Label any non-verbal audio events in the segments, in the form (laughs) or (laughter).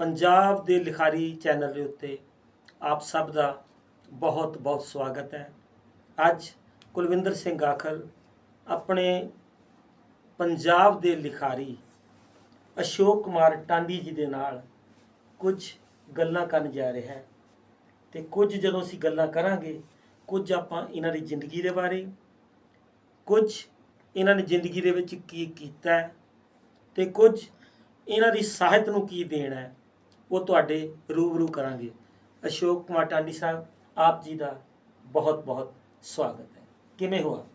ਪੰਜਾਬ ਦੇ ਲਿਖਾਰੀ ਚੈਨਲ ਦੇ ਉੱਤੇ ਆਪ ਸਭ ਦਾ ਬਹੁਤ ਬਹੁਤ ਸਵਾਗਤ ਹੈ। ਅੱਜ ਕੁਲਵਿੰਦਰ ਸਿੰਘ ਆਖਲ ਆਪਣੇ ਪੰਜਾਬ ਦੇ ਲਿਖਾਰੀ ਅਸ਼ੋਕ ਕੁਮਾਰ ਟਾਂਡੀ ਜੀ ਦੇ ਨਾਲ ਕੁਝ ਗੱਲਾਂ ਕਰਨ ਜਾ ਰਿਹਾ ਹੈ ਤੇ ਕੁਝ ਜਦੋਂ ਅਸੀਂ ਗੱਲਾਂ ਕਰਾਂਗੇ, ਕੁਝ ਆਪਾਂ ਇਹਨਾਂ ਦੀ ਜ਼ਿੰਦਗੀ ਦੇ ਬਾਰੇ, ਕੁਝ ਇਹਨਾਂ ਨੇ ਜ਼ਿੰਦਗੀ ਦੇ ਵਿੱਚ ਕੀ ਕੀਤਾ ਹੈ ਤੇ ਕੁਝ ਇਹਨਾਂ ਦੀ ਸਾਹਿਤ ਨੂੰ ਕੀ ਦੇਣਾ ਹੈ ਉਹ ਤੁਹਾਡੇ ਰੂਬਰੂ ਕਰਾਂਗੇ। ਅਸ਼ੋਕ ਕੁਮਾਰ ਟਾਂਡੀ ਸਾਹਿਬ ਆਪ ਜੀ ਦਾ ਬਹੁਤ ਬਹੁਤ ਸਵਾਗਤ ਹੈ। ਕਿਵੇਂ ਹੋ ਆਪ?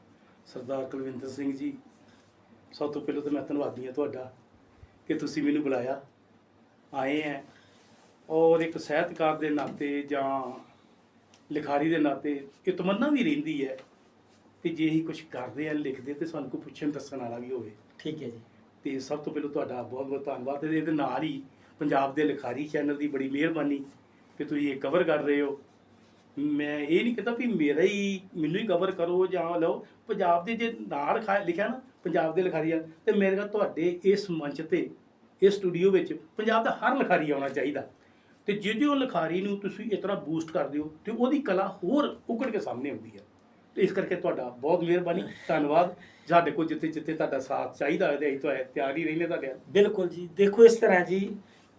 ਸਰਦਾਰ ਕੁਲਵਿੰਦਰ ਸਿੰਘ ਜੀ ਸਭ ਤੋਂ ਪਹਿਲਾਂ ਤਾਂ ਮੈਂ ਧੰਨਵਾਦੀ ਹਾਂ ਤੁਹਾਡਾ ਕਿ ਤੁਸੀਂ ਮੈਨੂੰ ਬੁਲਾਇਆ। ਆਏ ਹੈ ਔਰ ਇੱਕ ਸਾਹਿਤਕਾਰ ਦੇ ਨਾਤੇ ਜਾਂ ਲਿਖਾਰੀ ਦੇ ਨਾਤੇ ਇਹ ਤਮੰਨਾ ਵੀ ਰਹਿੰਦੀ ਹੈ ਕਿ ਜੇ ਹੀ ਕੁਝ ਕਰਦੇ ਆ ਲਿਖਦੇ ਤੇ ਸਾਨੂੰ ਕੋਈ ਪੁੱਛਣ ਦੱਸਣ ਵਾਲਾ ਵੀ ਹੋਵੇ। ਠੀਕ ਹੈ ਜੀ। ਤੇ ਸਭ ਤੋਂ ਪਹਿਲਾਂ ਤੁਹਾਡਾ ਬਹੁਤ ਬਹੁਤ ਧੰਨਵਾਦ ਤੇ ਇਹਦੇ ਨਾਲ ਹੀ ਪੰਜਾਬ ਦੇ ਲਿਖਾਰੀ ਚੈਨਲ ਦੀ ਬੜੀ ਮਿਹਰਬਾਨੀ ਕਿ ਤੁਸੀਂ ਇਹ ਕਵਰ ਕਰ ਰਹੇ ਹੋ। ਮੈਂ ਇਹ ਨਹੀਂ ਕਹਿੰਦਾ ਵੀ ਮੇਰਾ ਹੀ ਮੈਨੂੰ ਹੀ ਕਵਰ ਕਰੋ ਜਾਂ ਲਓ। ਪੰਜਾਬ ਦੇ ਜੇ ਨਾਂ ਲਿਖਾ ਲਿਖਿਆ ਨਾ, ਪੰਜਾਬ ਦੇ ਲਿਖਾਰੀ ਆ, ਤੇ ਮੇਰੇ ਕੋਲ ਤੁਹਾਡੇ ਇਸ ਮੰਚ ਤੇ, ਇਸ ਸਟੂਡੀਓ ਵਿੱਚ ਪੰਜਾਬ ਦਾ ਹਰ ਲਿਖਾਰੀ ਆਉਣਾ ਚਾਹੀਦਾ। ਤੇ ਜੇ ਜੇ ਉਹ ਲਿਖਾਰੀ ਨੂੰ ਤੁਸੀਂ ਇਸ ਤਰ੍ਹਾਂ ਬੂਸਟ ਕਰਦੇ ਹੋ ਤੇ ਉਹਦੀ ਕਲਾ ਹੋਰ ਉਕੜ ਕੇ ਸਾਹਮਣੇ ਆਉਂਦੀ ਹੈ ਤੇ ਇਸ ਕਰਕੇ ਤੁਹਾਡਾ ਬਹੁਤ ਮਿਹਰਬਾਨੀ, ਧੰਨਵਾਦ। ਸਾਡੇ ਕੋਲ ਜਿੱਥੇ ਜਿੱਥੇ ਤੁਹਾਡਾ ਸਾਥ ਚਾਹੀਦਾ ਹੈ ਤੇ ਅਸੀਂ ਤਾਂ ਤਿਆਰ ਹੀ ਰਹਿੰਦੇ ਤੁਹਾਡੇ ਬਿਲਕੁਲ ਜੀ। ਦੇਖੋ ਇਸ ਤਰ੍ਹਾਂ ਜੀ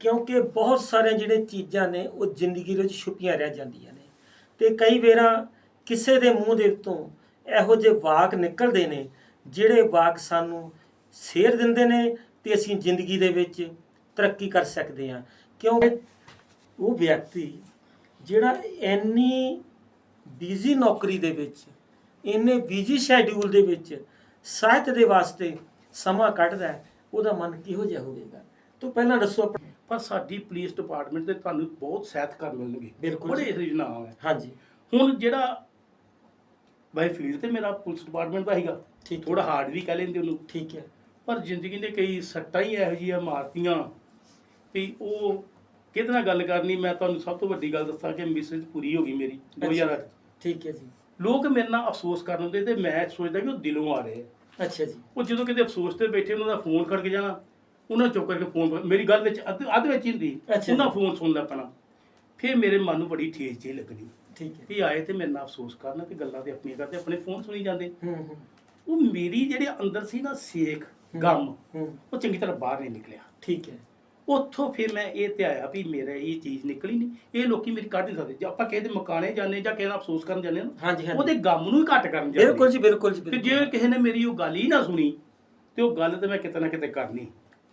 ਕਿਉਂਕਿ ਬਹੁਤ ਸਾਰੇ ਜਿਹੜੇ ਚੀਜ਼ਾਂ ਨੇ, ਉਹ ਜ਼ਿੰਦਗੀ ਦੇ ਵਿੱਚ ਛੁਪੀਆਂ ਰਹਿ ਜਾਂਦੀਆਂ ਨੇ। ਤੇ ਕਈ ਵੇਰਾਂ ਕਿਸੇ ਦੇ ਮੂੰਹ ਦੇ ਉੱਤੋਂ ਇਹੋ ਜਿਹੇ ਵਾਕ ਨਿਕਲਦੇ ਨੇ, ਜਿਹੜੇ ਵਾਕ ਸਾਨੂੰ ਸੇਰ ਦਿੰਦੇ ਨੇ ਤੇ ਅਸੀਂ ਜ਼ਿੰਦਗੀ ਦੇ ਵਿੱਚ ਤਰੱਕੀ ਕਰ ਸਕਦੇ ਹਾਂ। ਕਿਉਂਕਿ ਉਹ ਵਿਅਕਤੀ ਜਿਹੜਾ ਇੰਨੀ ਬਿਜ਼ੀ ਨੌਕਰੀ ਦੇ ਵਿੱਚ, ਇੰਨੇ ਬਿਜ਼ੀ ਸ਼ੈਡਿਊਲ ਦੇ ਵਿੱਚ ਸਾਹਿਤ ਦੇ ਵਾਸਤੇ ਸਮਾਂ ਕੱਢਦਾ ਉਹਦਾ ਮਨ ਕਿਹੋ ਜਿਹਾ ਹੋਵੇਗਾ? ਤੂੰ ਪਹਿਲਾਂ ਦੱਸੋ ਆਪਣਾ- ਪਰ ਸਾਡੀ ਪੁਲਿਸ ਡਿਪਾਰਟਮੈਂਟ ਦੇ ਤੁਹਾਨੂੰ ਬਹੁਤ ਸਹਿਤਕਾਰ ਮਿਲਣਗੇ। ਬਿਲਕੁਲ ਬੜੇ ਜਿਹੇ ਨਾਮ ਹੈ। ਹਾਂਜੀ। ਹੁਣ ਜਿਹੜਾ ਬਾਈ ਫੀਲਡ ਤੇ ਮੇਰਾ ਪੁਲਿਸ ਡਿਪਾਰਟਮੈਂਟ ਦਾ ਹੈਗਾ ਠੀਕ। ਥੋੜਾ ਹਾਰਡ ਵੀ ਕਹਿ ਲੈਂਦੇ ਉਹਨੂੰ। ਠੀਕ ਹੈ। ਪਰ ਜ਼ਿੰਦਗੀ ਨੇ ਕਈ ਸੱਟਾਂ ਹੀ ਇਹੋ ਜਿਹੀਆਂ ਮਾਰਤੀਆਂ ਵੀ ਉਹ ਕਿਹਦੇ ਨਾਲ ਗੱਲ ਕਰਨੀ ਮੈਂ ਤੁਹਾਨੂੰ ਸਭ ਤੋਂ ਵੱਡੀ ਗੱਲ ਦੱਸਾਂ ਕਿ ਮਿਸਿਸ ਪੂਰੀ ਹੋ ਗਈ ਮੇਰੀ 2008 ਠੀਕ ਹੈ ਜੀ। ਲੋਕ ਮੇਰੇ ਨਾਲ ਅਫਸੋਸ ਕਰਨ ਹੁੰਦੇ ਤੇ ਮੈਂ ਸੋਚਦਾ ਕਿ ਉਹ ਦਿਲੋਂ ਆ ਰਹੇ ਆ। ਅੱਛਾ ਜੀ। ਉਹ ਜਦੋਂ ਕਿਤੇ ਅਫਸੋਸ ਤੇ ਬੈਠੇ ਉਹਨਾਂ ਦਾ ਫੋਨ ਕਰਕੇ ਜਾਣਾ ਉਹਨਾਂ ਚੁੱਕ ਕਰਕੇ ਫੋਨ ਮੇਰੀ ਗੱਲ ਵਿੱਚ ਅੱਧ ਅੱਧ ਵਿੱਚ ਹੀ ਹੁੰਦੀ ਅੱਛਾ ਉਹਨਾਂ। ਫੋਨ ਸੁਣ ਲੈਣਾ ਫਿਰ ਮੇਰੇ ਮਨ ਨੂੰ ਬੜੀ ਠੇਸ ਜਿਹੀ ਲੱਗਣੀ ਠੀਕ ਹੈ। ਵੀ ਆਏ ਤੇ ਮੇਰੇ ਨਾਲ ਅਫਸੋਸ ਕਰਨਾ ਤੇ ਗੱਲਾਂ ਤੇ ਆਪਣੀਆਂ ਕਰਦੇ ਆਪਣੇ ਫੋਨ ਸੁਣੀ ਜਾਂਦੇ। ਹੂੰ ਹੂੰ। ਉਹ ਮੇਰੀ ਜਿਹੜੇ ਅੰਦਰ ਸੀ ਨਾ ਸੇਖ ਗਮ ਹੂੰ। ਉਹ ਚੰਗੀ ਤਰ੍ਹਾਂ ਬਾਹਰ ਨਹੀਂ ਨਿਕਲਿਆ। ਠੀਕ ਹੈ। ਉੱਥੋਂ ਫਿਰ ਮੈਂ ਇਹ ਤੇ ਆਇਆ ਵੀ ਮੇਰਾ ਇਹ ਚੀਜ਼ ਨਿਕਲੀ ਨਹੀਂ। ਇਹ ਲੋਕੀ ਮੇਰੀ ਕੱਢ ਨਹੀਂ ਸਕਦੇ। ਜੇ ਆਪਾਂ ਕਿਸੇ ਦੇ ਮਕਾਨੇ ਜਾਂਦੇ ਜਾਂ ਕਿਸੇ ਨਾਲ ਅਫਸੋਸ ਕਰਨ ਜਾਂਦੇ ਨਾ ਹਾਂਜੀ ਹਾਂਜੀ। ਉਹਦੇ ਗਮ ਨੂੰ ਹੀ ਘੱਟ ਕਰਨ ਜਾਂਦੇ। ਬਿਲਕੁਲ ਜੀ ਬਿਲਕੁਲ ਜੀ ਤੇ ਬਿਲਕੁਲ। ਜੇ ਕਿਸੇ ਨੇ ਮੇਰੀ ਉਹ ਗੱਲ ਹੀ ਨਾ ਸੁਣੀ ਤੇ ਉਹ ਗੱਲ ਤੇ ਮੈਂ ਕਿਤੇ ਨਾ ਕਿਤੇ ਕਰਨੀ।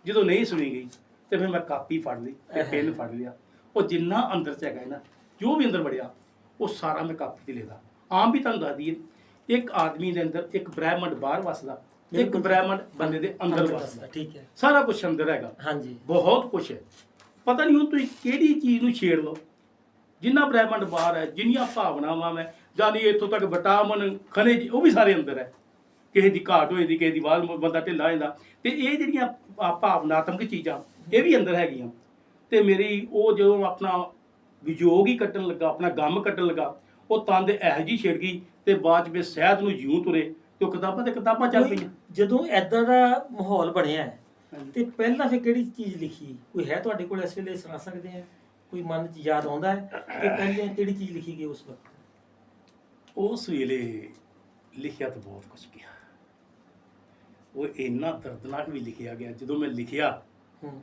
ਜਦੋਂ ਨਹੀਂ ਸੁਣੀ ਗਈ ਤੇ ਫਿਰ ਮੈਂ ਕਾਪੀ ਫੜ ਲਈ ਤੇ। ਪੈਨ ਫੜ ਲਿਆ। ਉਹ ਜਿੰਨਾ ਅੰਦਰ ਚ ਹੈਗਾ ਨਾ ਜੋ ਵੀ ਅੰਦਰ ਵੜਿਆ ਉਹ ਸਾਰਾ ਮੈਂ ਕਾਪੀ ਤੇ ਲਿਖਦਾ ਆਮ ਵੀ ਤੁਹਾਨੂੰ ਦੱਸ ਦਈਏ ਇੱਕ ਆਦਮੀ ਦੇ ਅੰਦਰ ਇੱਕ ਬ੍ਰਹਿਮੰਡ ਬਾਹਰ ਵਸਦਾ ਇੱਕ। ਬ੍ਰਹਿਮੰਡ ਬੰਦੇ ਦੇ ਅੰਦਰ ਅੰਦਰ ਵਸਦਾ। ਠੀਕ ਹੈ। ਸਾਰਾ ਕੁਝ ਅੰਦਰ ਹੈਗਾ। ਹਾਂਜੀ। ਬਹੁਤ ਕੁਝ ਹੈ। ਪਤਾ ਨਹੀਂ ਹੁਣ ਤੁਸੀਂ ਕਿਹੜੀ ਚੀਜ਼ ਨੂੰ ਛੇੜ ਲਓ। ਜਿੰਨਾ ਬ੍ਰਹਿਮੰਡ ਬਾਹਰ ਹੈ ਜਿੰਨੀਆਂ ਭਾਵਨਾਵਾਂ ਮੈਂ ਜਾਨੀ ਇੱਥੋਂ ਤੱਕ ਵਿਟਾਮਿਨ ਖਣਿਜ ਉਹ ਵੀ ਸਾਰੇ ਅੰਦਰ ਹੈ। ਕਿਸੇ ਦੀ ਘਾਟ ਹੋਈ ਦੀ ਕਿਸੇ ਦੀ ਵਾਲ ਬੰਦਾ ਢਿੱਲਾ ਹੋ ਜਾਂਦਾ। ਤੇ ਇਹ ਜਿਹੜੀਆਂ ਆ ਭਾਵਨਾਤਮਕ ਚੀਜ਼ਾਂ ਇਹ ਵੀ ਅੰਦਰ ਹੈਗੀਆਂ। ਤੇ ਮੇਰੀ ਉਹ ਜਦੋਂ ਆਪਣਾ ਵਿਜੋਗ ਹੀ ਕੱਟਣ ਲੱਗਾ ਆਪਣਾ ਗਮ ਕੱਟਣ ਲੱਗਾ ਉਹ ਤੰਦ ਇਹੋ ਜੀ ਛਿੜ ਗਈ ਤੇ ਬਾਅਦ ਚ ਵੀ ਸਹਿਤ ਨੂੰ ਜਿਉਂ ਤੁਰੇ ਤੇ ਉਹ ਕਿਤਾਬਾਂ ਤੇ ਕਿਤਾਬਾਂ ਚੱਲ ਪਈਆਂ। ਜਦੋਂ ਐਦਾਂ ਦਾ ਮਾਹੌਲ ਬਣਿਆ ਹੈ। ਤੇ ਪਹਿਲਾਂ ਫਿਰ ਕਿਹੜੀ ਚੀਜ਼ ਲਿਖੀ? ਕੋਈ ਹੈ ਤੁਹਾਡੇ ਕੋਲ ਇਸ ਵੇਲੇ ਸੁਣਾ ਸਕਦੇ ਆ? ਕੋਈ ਮਨ 'ਚ ਯਾਦ ਆਉਂਦਾ ਹੈ ਕਿ ਪਹਿਲਾਂ ਕਿਹੜੀ ਚੀਜ਼ ਲਿਖੀ ਗਈ ਉਸ ਵਕਤ? ਉਸ ਵੇਲੇ ਲਿਖਿਆ ਤਾਂ ਬਹੁਤ ਕੁਝ ਗਿਆ। ਉਹ ਇੰਨਾ ਦਰਦਨਾਕ ਵੀ ਲਿਖਿਆ ਗਿਆ। ਜਦੋਂ ਮੈਂ ਲਿਖਿਆ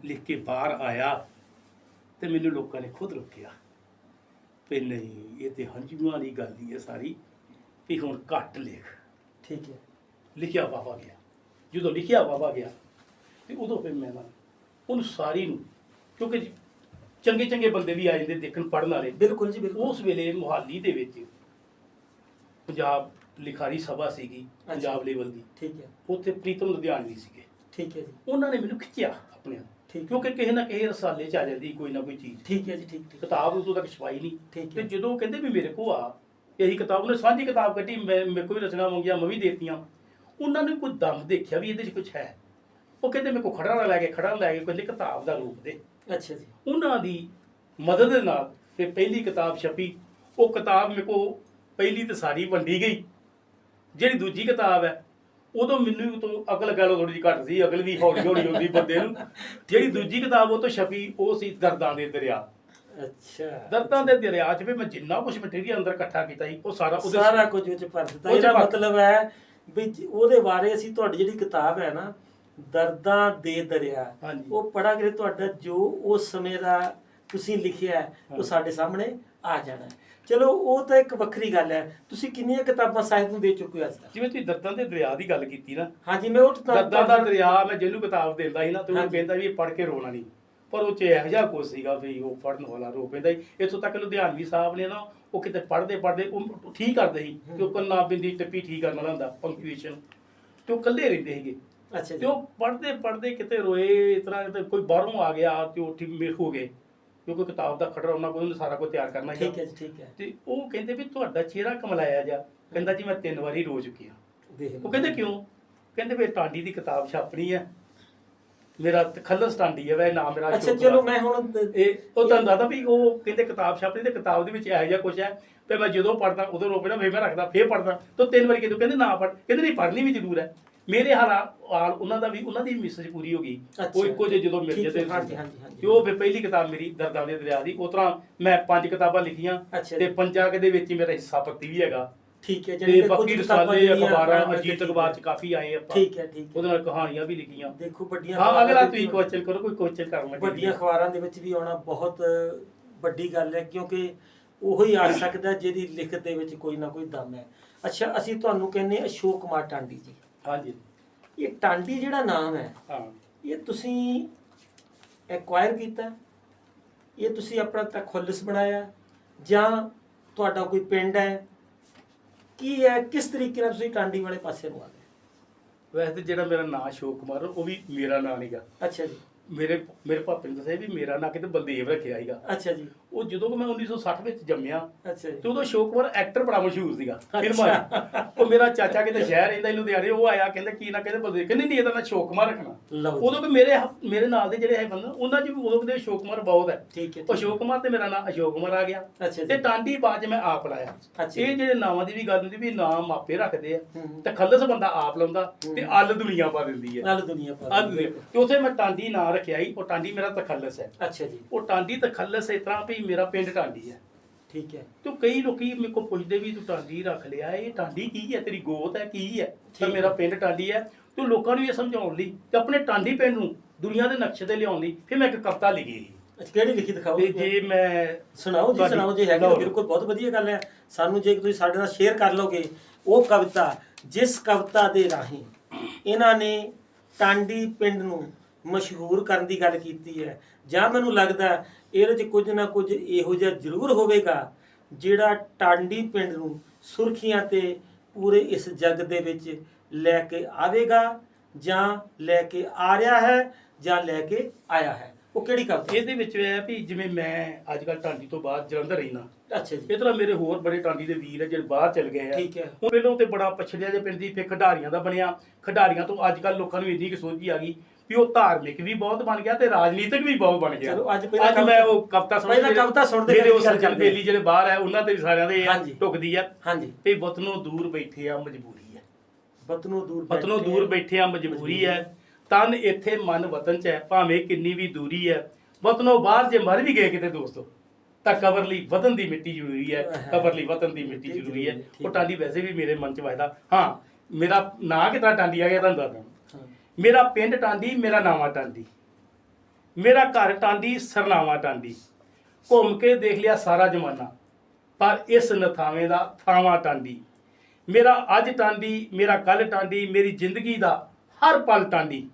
ਲਿਖ ਕੇ ਬਾਹਰ ਆਇਆ ਤੇ ਮੈਨੂੰ ਲੋਕਾਂ ਨੇ ਖੁਦ ਰੋਕਿਆ ਤੇ ਨਹੀਂ ਇਹ ਤੇ ਹੰਝੂਆਂ ਵਾਲੀ ਗੱਲ ਹੀ ਹੈ ਸਾਰੀ ਵੀ ਹੁਣ ਘੱਟ ਲਿਖ। ਠੀਕ ਹੈ। ਲਿਖਿਆ ਵਾਵਾ ਗਿਆ। ਜਦੋਂ ਲਿਖਿਆ ਵਾਵਾ ਗਿਆ ਤੇ ਉਦੋਂ ਫਿਰ ਮੈਂ ਨਾ ਉਹਨੂੰ ਸਾਰੀ ਨੂੰ ਕਿਉਂਕਿ ਚੰਗੇ ਚੰਗੇ ਬੰਦੇ ਵੀ ਆ ਜਾਂਦੇ ਦੇਖਣ ਪੜਨ ਵਾਲੇ। ਬਿਲਕੁਲ ਜੀ ਬਿਲਕੁਲ। ਉਸ ਵੇਲੇ ਮੁਹਾਲੀ ਦੇ ਵਿੱਚ ਪੰਜਾਬ ਲਿਖਾਰੀ ਸਭਾ ਸੀਗੀ ਪੰਜਾਬ ਲੈਵਲ ਦੀ। ਠੀਕ ਹੈ। ਉੱਥੇ ਪ੍ਰੀਤਮ ਲੁਧਿਆਣਵੀ ਸੀਗੇ। ਠੀਕ ਹੈ ਜੀ। ਉਹਨਾਂ ਨੇ ਮੈਨੂੰ ਖਿੱਚਿਆ ਆਪਣੇ ਨਾਲ। ਠੀਕ ਕਿਉਂਕਿ ਕਿਸੇ ਨਾ ਕਿਸੇ ਰਸਾਲੇ ਚ ਆ ਜਾਂਦੀ ਕੋਈ ਨਾ ਕੋਈ ਚੀਜ਼। ਠੀਕ ਹੈ ਜੀ ਠੀਕ ਠੀਕ। ਕਿਤਾਬ ਉਦੋਂ ਤੱਕ ਛਪਾਈ ਨਹੀਂ। ਠੀਕ ਤੇ ਹੈ। ਜਦੋਂ ਉਹ ਕਹਿੰਦੇ ਵੀ ਮੇਰੇ ਕੋ ਆ ਇਹੀ ਕਿਤਾਬ ਉਹਨੇ ਸਾਂਝੀ ਕਿਤਾਬ ਕੱਢੀ ਮੈਂ ਮੇਰੇ ਵੀ ਰਚਨਾ ਮੰਗੀਆਂ ਮੈਂ ਵੀ ਦੇਤੀਆਂ। ਉਹਨਾਂ ਨੇ ਕੋਈ ਦਮ ਦੇਖਿਆ ਵੀ ਇਹਦੇ 'ਚ ਕੁਝ ਹੈ? ਉਹ ਕਹਿੰਦੇ ਮੇਰੇ ਕੋ ਖੜਾ ਨਾ ਲੈ ਕੇ ਖੜਾ ਲੈ ਕੇ ਕਹਿੰਦੇ ਕਿਤਾਬ ਦਾ ਰੂਪ ਦੇ। ਅੱਛਾ ਜੀ। ਉਹਨਾਂ ਦੀ ਮਦਦ ਦੇ ਨਾਲ ਫਿਰ ਪਹਿਲੀ ਕਿਤਾਬ ਛਪੀ। ਉਹ ਕਿਤਾਬ ਮੇਰੇ ਕੋ ਪਹਿਲੀ ਤੇ ਸਾਰੀ ਵੰਡੀ ਗਈ। ਜਿਹੜੀ ਦੂਜੀ ਕਿਤਾਬ ਹੈ ਉਦੋਂ ਮੈਨੂੰ ਤੋਂ ਅਕਲ ਕਹਿ ਥੋੜੀ ਜਿਹੀ ਘੱਟ ਸੀ ਅਕਲ ਵੀ ਹੌਲੀ ਹੌਲੀ ਹੁੰਦੀ ਬੰਦੇ ਨੂੰ। ਜਿਹੜੀ ਦੂਜੀ ਕਿਤਾਬ ਉਹ ਤੋਂ ਛਪੀ ਉਹ ਸੀ ਦਰਦਾਂ ਦੇ ਦਰਿਆ। ਅੱਛਾ। ਦਰਦਾਂ ਦੇ ਦਰਿਆ 'ਚ ਵੀ ਮੈਂ ਜਿੰਨਾ ਕੁਝ ਮਟੀਰੀਅਲ ਅੰਦਰ ਇਕੱਠਾ ਕੀਤਾ ਸੀ ਉਹ ਸਾਰਾ ਉਹਦੇ ਸਾਰਾ ਕੁਝ ਵਿੱਚ ਭਰ ਦਿੱਤਾ। ਇਹਦਾ ਮਤਲਬ ਹੈ ਵੀ ਉਹਦੇ ਬਾਰੇ ਅਸੀਂ ਤੁਹਾਡੀ ਜਿਹੜੀ ਕਿਤਾਬ ਹੈ ਨਾ ਦਰਦਾਂ ਦੇ ਦਰਿਆ ਉਹ ਪੜਾ ਕੇ ਤੁਹਾਡਾ ਜੋ ਉਸ ਸਮੇਂ ਦਾ ਤੁਸੀਂ ਲਿਖਿਆ ਉਹ। ਸਾਡੇ ਸਾਹਮਣੇ ਆ ਜਾਣਾ। ਚਲੋ ਉਹ ਤਾਂ ਇੱਕ ਵੱਖਰੀ ਗੱਲ ਹੈ। ਤੁਸੀਂ ਕਿੰਨੀਆਂ ਕਿਤਾਬਾਂ ਸਾਹਿਤ ਨੂੰ ਦੇ ਚੁੱਕੇ ਹੋ ਅੱਜ ਤੱਕ? ਜਿਵੇਂ ਤੁਸੀਂ ਦਰਦਾਂ ਦੇ ਦਰਿਆ ਦੀ ਗੱਲ ਕੀਤੀ ਨਾ। ਹਾਂਜੀ ਮੈਂ ਉਹ ਤਾਂ- ਦਰਦਾਂ ਦਾ ਦਰਿਆ ਮੈਂ ਜਿਹਨੂੰ ਕਿਤਾਬ ਦਿੰਦਾ ਸੀ ਨਾ ਤੇ ਉਹ ਹਾਂਜੀ। ਕਹਿੰਦਾ ਵੀ ਪੜ੍ਹ ਕੇ ਰੋਣਾ ਨਹੀਂ। ਪਰ ਉਹ ਚ ਇਹੋ ਜਿਹਾ ਕੁਝ ਸੀਗਾ ਵੀ ਉਹ ਪੜਨ ਵਾਲਾ ਰੋ ਪੈਂਦਾ ਸੀ। ਇੱਥੋਂ ਤੱਕ ਲੁਧਿਆਣਵੀ ਸਾਹਿਬ ਨੇ ਨਾ ਉਹ ਕਿਤੇ ਪੜ੍ਹਦੇ ਪੜ੍ਹਦੇ ਉਹ ਠੀਕ ਕਰਦੇ ਸੀ ਕਿ ਉਹ ਕੰਨਾ ਬਿੰਦੀ ਟੱਪੀ ਠੀਕ ਕਰਨ ਵਾਲਾ ਹੁੰਦਾ ਪੰਕਚੁਏਸ਼ਨ ਤੇ ਉਹ ਇਕੱਲੇ ਰਹਿੰਦੇ ਸੀਗੇ। ਅੱਛਾ ਤੇ ਉਹ ਪੜ੍ਹਦੇ ਪੜ੍ਹਦੇ ਕਿਤੇ ਰੋਏ ਇਸ ਤਰ੍ਹਾਂ ਕਿਤੇ ਕੋਈ ਬਾਹਰੋਂ ਆ ਗਿਆ ਤੇ ਉਹ ਠੀਕ ਮਿਲ ਹੋ ਗਏ। ਕਿਉਂਕਿ ਕਿਤਾਬ ਦਾ ਖੜਰਾ ਉਹਨਾਂ ਕੋਲ ਉਹਨੇ ਸਾਰਾ ਕੁਝ ਤਿਆਰ ਕਰਨਾ। ਠੀਕ ਹੈ ਜੀ ਠੀਕ ਹੈ ਤੇ ਉਹ ਕਹਿੰਦੇ ਵੀ ਤੁਹਾਡਾ ਚਿਹਰਾ ਕਮਲਾਇਆ ਜਾ ਕਹਿੰਦਾ ਜੀ ਮੈਂ ਤਿੰਨ ਵਾਰੀ ਰੋ ਚੁੱਕੀ ਹਾਂ ਦੇਖ। ਉਹ ਕਹਿੰਦੇ ਕਿਉਂ ਕਹਿੰਦੇ ਵੀ ਟਾਂਡੀ ਦੀ ਕਿਤਾਬ ਛਾਪਣੀ ਹੈ ਮੇਰਾ ਤਖੱਲਸ ਟਾਂਡੀ ਹੈ ਵੈ ਨਾਮ ਮੇਰਾ ਅੱਛਾ ਚਲੋ। ਮੈਂ ਹੁਣ ਇਹ ਉਹ ਤੁਹਾਨੂੰ ਦੱਸਦਾ ਵੀ ਉਹ ਕਹਿੰਦੇ ਕਿਤਾਬ ਛਾਪਣੀ ਤੇ ਕਿਤਾਬ ਦੇ ਵਿੱਚ ਇਹੋ ਜਿਹਾ ਕੁਝ ਹੈ ਤੇ ਮੈਂ ਜਦੋਂ ਪੜਦਾ ਉਦੋਂ ਰੋ ਪੈਣਾ ਫੇਰ ਮੈਂ ਰੱਖਦਾ ਫੇਰ ਪੜਦਾ ਤਾਂ ਤਿੰਨ ਵਾਰੀ ਕਿਦੋਂ ਕਹਿੰਦੇ ਨਾ ਪੜ ਕਹਿੰਦੇ ਨਹੀਂ ਪੜਨੀ ਵੀ ਜ਼ਰੂਰ ਹੈ ਮੇਰੇ ਹਾਲਾ ਉਹਨਾਂ ਦਾ ਵੀ ਉਹਨਾਂ ਦੀ ਮਿਸਜ ਪੂਰੀ ਹੋ ਗਈ। ਉਹ ਇੱਕੋ ਜਿਹੇ ਜਦੋਂ ਮਿਲ ਜਾਂਦੇ ਹਾਂਜੀ, ਹਾਂਜੀ, ਹਾਂਜੀ। ਤੇ ਉਹ ਫਿਰ ਪਹਿਲੀ ਕਿਤਾਬ ਮੇਰੀ ਦਰਦਾਂ ਦੇ ਦਰਿਆ ਦੀ। ਉਸ ਤਰ੍ਹਾਂ ਮੈਂ ਪੰਜ ਕਿਤਾਬਾਂ ਲਿਖੀਆਂ ਤੇ ਜੀ। ਪੰਜਾਂ ਦੇ ਵਿੱਚ ਹੀ ਮੇਰਾ ਹਿੱਸਾ ਪੱਤੀ ਵੀ ਹੈਗਾ। ਠੀਕ ਹੈ ਕੁਝ ਬਾਕੀ ਕਿਤਾਬਾਂ ਰਸਾਲੇ ਅਖਬਾਰਾਂ ਅਜੀਤ ਅਖਬਾਰ ਚ ਕਾਫੀ ਆਏ ਆਪਾਂ। ਠੀਕ ਹੈ ਠੀਕ ਉਹਦੇ ਨਾਲ ਕਹਾਣੀਆਂ ਵੀ ਲਿਖੀਆਂ। ਦੇਖੋ ਵੱਡੀਆਂ ਹਾਂ ਅਗਲਾ ਤੁਸੀਂ ਕੁਐਸਚਨ ਕਰੋ ਕੋਈ ਕੁਐਸਚਨ ਕਰਨ ਲੱਗੇ ਵੱਡੀਆਂ ਅਖਬਾਰਾਂ ਦੇ ਵਿੱਚ ਵੀ ਆਉਣਾ ਬਹੁਤ ਵੱਡੀ ਗੱਲ ਹੈ ਕਿਉਂਕਿ ਉਹੋ ਹੀ ਆ ਸਕਦਾ ਜਿਹਦੀ ਲਿਖਤ ਦੇ ਵਿੱਚ ਕੋਈ ਨਾ ਕੋਈ ਦਮ ਹੈ। ਅੱਛਾ ਅਸੀਂ ਤੁਹਾਨੂੰ ਕਹਿੰਦੇ ਹਾਂ ਅਸ਼ੋਕ ਕੁਮਾਰ ਟਾਂਡੀ ਜੀ। ਹਾਂਜੀ। ਇਹ ਟਾਂਡੀ ਜਿਹੜਾ ਨਾਮ ਹੈ ਹਾਂ। ਇਹ ਤੁਸੀਂ ਐਕਵਾਇਰ ਕੀਤਾ ਇਹ ਤੁਸੀਂ ਆਪਣਾ ਤਖੱਲਸ ਬਣਾਇਆ ਜਾਂ ਤੁਹਾਡਾ ਕੋਈ ਪਿੰਡ ਹੈ ਕੀ ਹੈ ਕਿਸ ਤਰੀਕੇ ਨਾਲ ਤੁਸੀਂ ਟਾਂਡੀ ਵਾਲੇ ਪਾਸੇ ਨੂੰ ਆ ਗਏ? ਵੈਸੇ ਤੇ ਜਿਹੜਾ ਮੇਰਾ ਨਾਂ ਅਸ਼ੋਕ ਕੁਮਾਰ ਉਹ ਵੀ ਮੇਰਾ ਨਾਂ ਨਹੀਂਗਾ ਅੱਛਾ ਜੀ। ਮੇਰੇ ਮੇਰੇ ਪਾਪੇ ਨੇ ਦੱਸਿਆ ਵੀ ਮੇਰਾ ਨਾਂ ਕਿਤੇ ਬਲਦੇਵ ਰੱਖਿਆ ਸੀਗਾ। ਅੱਛਾ ਜੀ। ਉਹ ਜਦੋਂ ਕਿ ਮੈਂ 1960 ਵਿੱਚ ਜੰਮਿਆ ਅੱਛਾ ਜੀ ਤੇ ਉਦੋਂ ਅਸ਼ੋਕ ਕੁਮਾਰ ਐਕਟਰ ਬੜਾ ਮਸ਼ਹੂਰ ਸੀਗਾ। ਫਿਲਮਾਂ 'ਚ ਉਹ ਮੇਰਾ ਚਾਚਾ ਕਿਤੇ ਸ਼ਹਿਰ ਰਹਿੰਦਾ ਸੀ ਲੁਧਿਆਣੇ ਉਹ ਆਇਆ ਕਹਿੰਦਾ ਕੀ ਨਾ ਕਹਿੰਦੇ ਬਲਦੇਵ ਕਹਿੰਦੇ ਨਹੀਂ ਇਹਦਾ ਨਾਂ ਅਸ਼ੋਕ ਕੁਮਾਰ ਰੱਖਣਾ। ਉਦੋਂ ਕਿ ਮੇਰੇ ਮੇਰੇ ਨਾਲ ਦੇ ਜਿਹੜੇ ਹੈ ਬੰਦੇ ਉਹਨਾਂ 'ਚ ਵੀ ਉਦੋਂ ਅਸ਼ੋਕ ਕੁਮਾਰ ਬਹੁਤ ਹੈ ਠੀਕ ਹੈ ਉਹ ਅਸ਼ੋਕ ਕੁਮਾਰ ਤੇ ਮੇਰਾ ਨਾਮ ਅਸ਼ੋਕ ਕੁਮਾਰ ਆ ਗਿਆ ਅੱਛਾ ਤੇ ਟਾਂਡੀ 'ਚ ਮੈਂ ਆਪ ਲਾਇਆ। ਇਹ ਜਿਹੜੇ ਨਾਵਾਂ ਦੀ ਵੀ ਗੱਲ ਹੁੰਦੀ ਵੀ ਨਾਮ ਮਾਪੇ ਰੱਖਦੇ ਆ ਹੂੰ, ਹੂੰ। ਤੇ ਖੱਲਸ ਬੰਦਾ ਆਪ ਲਾਉਂਦਾ ਤੇ ਹੂੰ। ਅੱਲ ਦੁਨੀਆ ਪਾ ਦਿੰਦੀ ਹੈ ਨਾਲ ਦੁਨੀਆ ਪਰ ਅੱਲ ਦੁਨੀਆ। ਤੇ ਉੱਥੇ ਮੈਂ ਟਾਂਡੀ ਨਾਂ ਰੱਖਿਆ ਸੀ ਉਹ ਟਾਂਡੀ ਮੇਰਾ ਤਖੱਲਸ ਹੈ ਅੱਛਾ ਜੀ ਉਹ ਟਾਂਡੀ ਤਖੱਲਸ ਇਸ ਤਰ੍ਹਾਂ ਵੀ ਮੇਰਾ ਪਿੰਡ ਟਾਂਡੀ ਹੈ। ਠੀਕ ਹੈ। ਤੇ ਕਈ ਲੋਕੀ ਮੇਰੇ ਕੋਲ ਪੁੱਛਦੇ ਵੀ ਤੂੰ ਟਾਂਡੀ ਰੱਖ ਲਿਆ ਇਹ ਟਾਂਡੀ ਕੀ ਹੈ? ਤੇਰੀ ਗੋਤ ਹੈ ਕੀ ਹੈ? ਤਾਂ ਮੇਰਾ। ਪਿੰਡ ਟਾਂਡੀ ਹੈ। ਤੇ ਲੋਕਾਂ ਨੂੰ ਇਹ ਸਮਝਾਉਣ ਲਈ ਤੇ ਆਪਣੇ ਟਾਂਡੀ ਪਿੰਡ ਨੂੰ ਦੁਨੀਆ ਦੇ ਨਕਸ਼ੇ ਤੇ ਲਿਆਉਣ ਲਈ ਫਿਰ ਮੈਂ ਇੱਕ ਕਵਿਤਾ ਲਿਖੀ ਸੀ। ਅੱਛਾ ਕਿਹੜੀ ਲਿਖੀ ਦਿਖਾਓ? ਤੇ ਜੇ ਮੈਂ ਸੁਣਾਓ ਜੀ ਸੁਣਾਓ ਜੇ ਹੈਗਾ। ਬਿਲਕੁਲ ਬਹੁਤ ਵਧੀਆ ਗੱਲ ਹੈ। ਸਾਨੂੰ ਜੇ ਤੁਸੀਂ ਸਾਡੇ ਨਾਲ ਸ਼ੇਅਰ ਕਰ ਲੋਗੇ ਉਹ ਕਵਿਤਾ ਜਿਸ ਕਵਿਤਾ ਦੇ ਰਾਹੀਂ ਇਹਨਾਂ ਨੇ ਟਾਂਡੀ ਪਿੰਡ ਨੂੰ ਮਸ਼ਹੂਰ ਕਰਨ ਦੀ ਗੱਲ ਕੀਤੀ ਹੈ। ਜਾਂ ਮੈਨੂੰ ਲੱਗਦਾ ਇਹਦੇ 'ਚ ਕੁਝ ਨਾ ਕੁਝ ਇਹੋ ਜਿਹਾ ਜ਼ਰੂਰ ਹੋਵੇਗਾ ਜਿਹੜਾ ਟਾਂਡੀ ਪਿੰਡ ਨੂੰ ਸੁਰਖੀਆਂ ਤੇ ਪੂਰੇ ਇਸ ਜੱਗ ਦੇ ਵਿੱਚ ਲੈ ਕੇ ਆਵੇਗਾ ਜਾਂ ਲੈ ਕੇ ਆ ਰਿਹਾ ਹੈ ਜਾਂ ਲੈ ਕੇ ਆਇਆ ਹੈ। ਉਹ ਕਿਹੜੀ ਕਵਿਤਾ ਇਹਦੇ ਵਿੱਚ ਇਹ ਹੈ ਵੀ ਜਿਵੇਂ ਮੈਂ ਅੱਜ ਕੱਲ ਟਾਂਡੀ ਤੋਂ ਬਾਅਦ ਜਲੰਧਰ ਰਹਿਣਾ ਅੱਛਾ ਜੀ। ਇਹ ਤਰ੍ਹਾਂ ਮੇਰੇ ਹੋਰ ਬੜੇ ਟਾਂਡੀ ਦੇ ਵੀਰ ਹੈ ਜਿਹੜੇ ਬਾਹਰ ਚਲ ਗਏ ਆ। ਠੀਕ ਹੈ। ਉਹ ਪਹਿਲਾਂ ਤੇ ਬੜਾ ਪਛੜਿਆ ਜੇ ਪਿੰਡ ਦੀ ਫਿਰ ਖਿਡਾਰੀਆਂ ਦਾ ਬਣਿਆ। ਖਿਡਾਰੀਆਂ ਤੋਂ ਅੱਜ ਕੱਲ ਲੋਕਾਂ ਨੂੰ ਇੰਨੀ ਕਿ ਸੋਝੀ ਆ ਗਈ ਵੀ ਉਹ ਧਾਰਮਿਕ ਵੀ ਬਹੁਤ ਬਣ ਗਿਆ ਤੇ ਰਾਜਨੀਤਿਕ ਵੀ ਬਹੁਤ ਬਣ ਗਿਆ। ਚਲੋ ਅੱਜ ਪਹਿਲਾਂ ਮੈਂ ਉਹ ਕਵਿਤਾ ਸੁਣ ਪਹਿਲਾਂ ਕਵਿਤਾ ਸੁਣਦੇ ਮੇਰੇ ਕਰਦੇ ਬੇਲੀ ਜਿਹੜੇ ਬਾਹਰ ਆ ਉਹਨਾਂ ਤੇ ਵੀ ਸਾਰਿਆਂ ਦੇ। ਟੁਕਦੀ ਆ। ਹਾਂਜੀ। ਤੇ ਵਤਨੋਂ ਦੂਰ ਬੈਠੇ ਆ ਮਜਬੂਰੀ ਹੈ ਵਤਨੋਂ ਦੂਰ ਵਤਨੋਂ ਬੈਠੇ ਦੂਰ ਬੈਠੇ ਆ ਮਜਬੂਰੀ ਹੈ ਤਨ ਇੱਥੇ ਮਨ ਵਤਨ ਚ ਹੈ ਭਾਵੇਂ ਕਿੰਨੀ ਵੀ ਦੂਰੀ ਹੈ। ਵਤਨੋਂ ਬਾਹਰ ਜੇ ਮਰ ਵੀ ਗਏ ਕਿਤੇ ਦੋਸਤੋ ਤਾਂ ਕਬਰ ਲਈ ਵਤਨ ਦੀ ਮਿੱਟੀ ਜ਼ਰੂਰੀ ਹੈ ਕਬਰ ਲਈ ਵਤਨ ਦੀ ਮਿੱਟੀ ਜ਼ਰੂਰੀ ਹੈ। ਉਹ ਟਾਂਡੀ ਵੈਸੇ ਵੀ ਮੇਰੇ ਮਨ ਚ ਵਜਦਾ ਹਾਂ ਮੇਰਾ ਨਾਂ ਕਿਤਾ ਟਾਂਡੀ ਆ ਗਿਆ ਤੁਹਾਨੂੰ ਦੱਸਦਾ ਹਾਂ। ਮੇਰਾ ਪਿੰਡ ਟਾਂਡੀ ਮੇਰਾ ਨਾਵਾ ਟਾਂਡੀ। ਮੇਰਾ ਘਰ ਟਾਂਡੀ ਸਰਨਾਵਾ ਟਾਂਡੀ। ਘੁੰਮ ਕੇ ਦੇਖ ਲਿਆ ਸਾਰਾ ਜਮਾਨਾ ਪਰ ਇਸ ਨਥਾਵੇਂ ਦਾ ਥਾਵਾਂ ਟਾਂਡੀ। ਮੇਰਾ ਅੱਜ ਟਾਂਡੀ ਮੇਰਾ ਕੱਲ ਟਾਂਡੀ ਮੇਰੀ ਜ਼ਿੰਦਗੀ ਦਾ ਹਰ ਪਲ ਟਾਂਡੀ।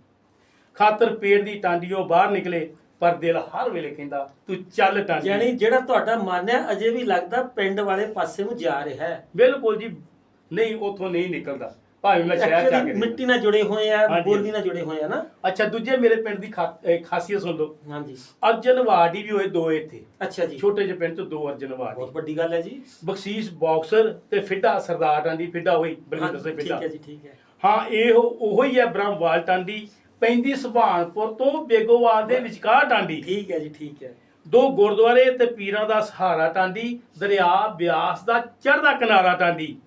ਖਾਤਰ ਪੇੜ ਦੀ ਟਾਂਡੀਓ ਬਾਹਰ ਨਿਕਲੇ ਪਰ ਦਿਲ ਹਰ ਵੇਲੇ ਕਹਿੰਦਾ ਤੂੰ ਚੱਲ ਟਾਂਡੀ। ਯਾਨੀ ਜਿਹੜਾ ਤੁਹਾਡਾ ਮਨ ਹੈ ਅਜੇ ਵੀ ਲੱਗਦਾ ਪਿੰਡ ਵਾਲੇ ਪਾਸੇ ਨੂੰ ਜਾ ਰਿਹਾ ਹੈ। ਬਿਲਕੁਲ ਜੀ। ਨਹੀਂ ਉਥੋਂ ਨਹੀਂ ਨਿਕਲਦਾ। ਭਾਵੇਂ ਮੈਂ ਸ਼ਹਿਰ ਜਾ Actually ਕੇ ਮਿੱਟੀ ਨਾਲ ਜੁੜੇ ਹੋਏ ਆ ਹਾਂਜੀ। ਬੋਲੀ ਨਾਲ ਜੁੜੇ ਹੋਏ ਆ ਨਾ। ਅੱਛਾ ਦੂਜੇ ਮੇਰੇ ਪਿੰਡ ਦੀ ਖਾ- ਅਹ ਖਾਸੀਅਤ ਸੁਣ ਲਓ। ਹਾਂਜੀ। ਅਰਜਨ ਵਾਰਡੀ ਵੀ ਹੋਏ ਦੋ ਇੱਥੇ। ਅੱਛਾ ਜੀ। ਛੋਟੇ ਜਿਹੇ ਪਿੰਡ ਤੋਂ ਦੋ ਅਰਜਨ ਵਾਰਡੀ ਬਹੁਤ ਵੱਡੀ ਗੱਲ ਹੈ ਜੀ। ਬਖਸ਼ੀਸ਼ ਬਾਕਸਰ ਤੇ ਫਿੱਡਾ ਸਰਦਾਰ ਟਾਂਡੀ ਫਿੱਡਾ ਹੋਈ ਬਲਵਿੰਦਰ ਸਿੰਘ ਠੀਕ ਫਿੱਡਾ ਹੈ ਜੀ ਠੀਕ ਹੈ। ਹਾਂ ਇਹ ਉਹੋ ਹੀ ਹੈ ਬ੍ਰਹਮਵਾਲ ਟਾਂਡੀ। ਪੈਂਦੀ ਸੁਭਾਨਪੁਰ ਤੋਂ ਬੇਗੋਵਾਲ ਦੇ ਵਿਚਕਾਰ ਟਾਂਡੀ। ਠੀਕ ਹੈ ਜੀ ਠੀਕ ਹੈ। ਦੋ ਗੁਰਦੁਆਰੇ ਤੇ ਪੀਰਾਂ ਦਾ ਸਹਾਰਾ ਟਾਂਡੀ। ਦਰਿਆ ਬਿਆਸ ਦਾ ਚੜ੍ਹਦਾ ਕਿਨਾਰਾ ਟਾਂਡੀ।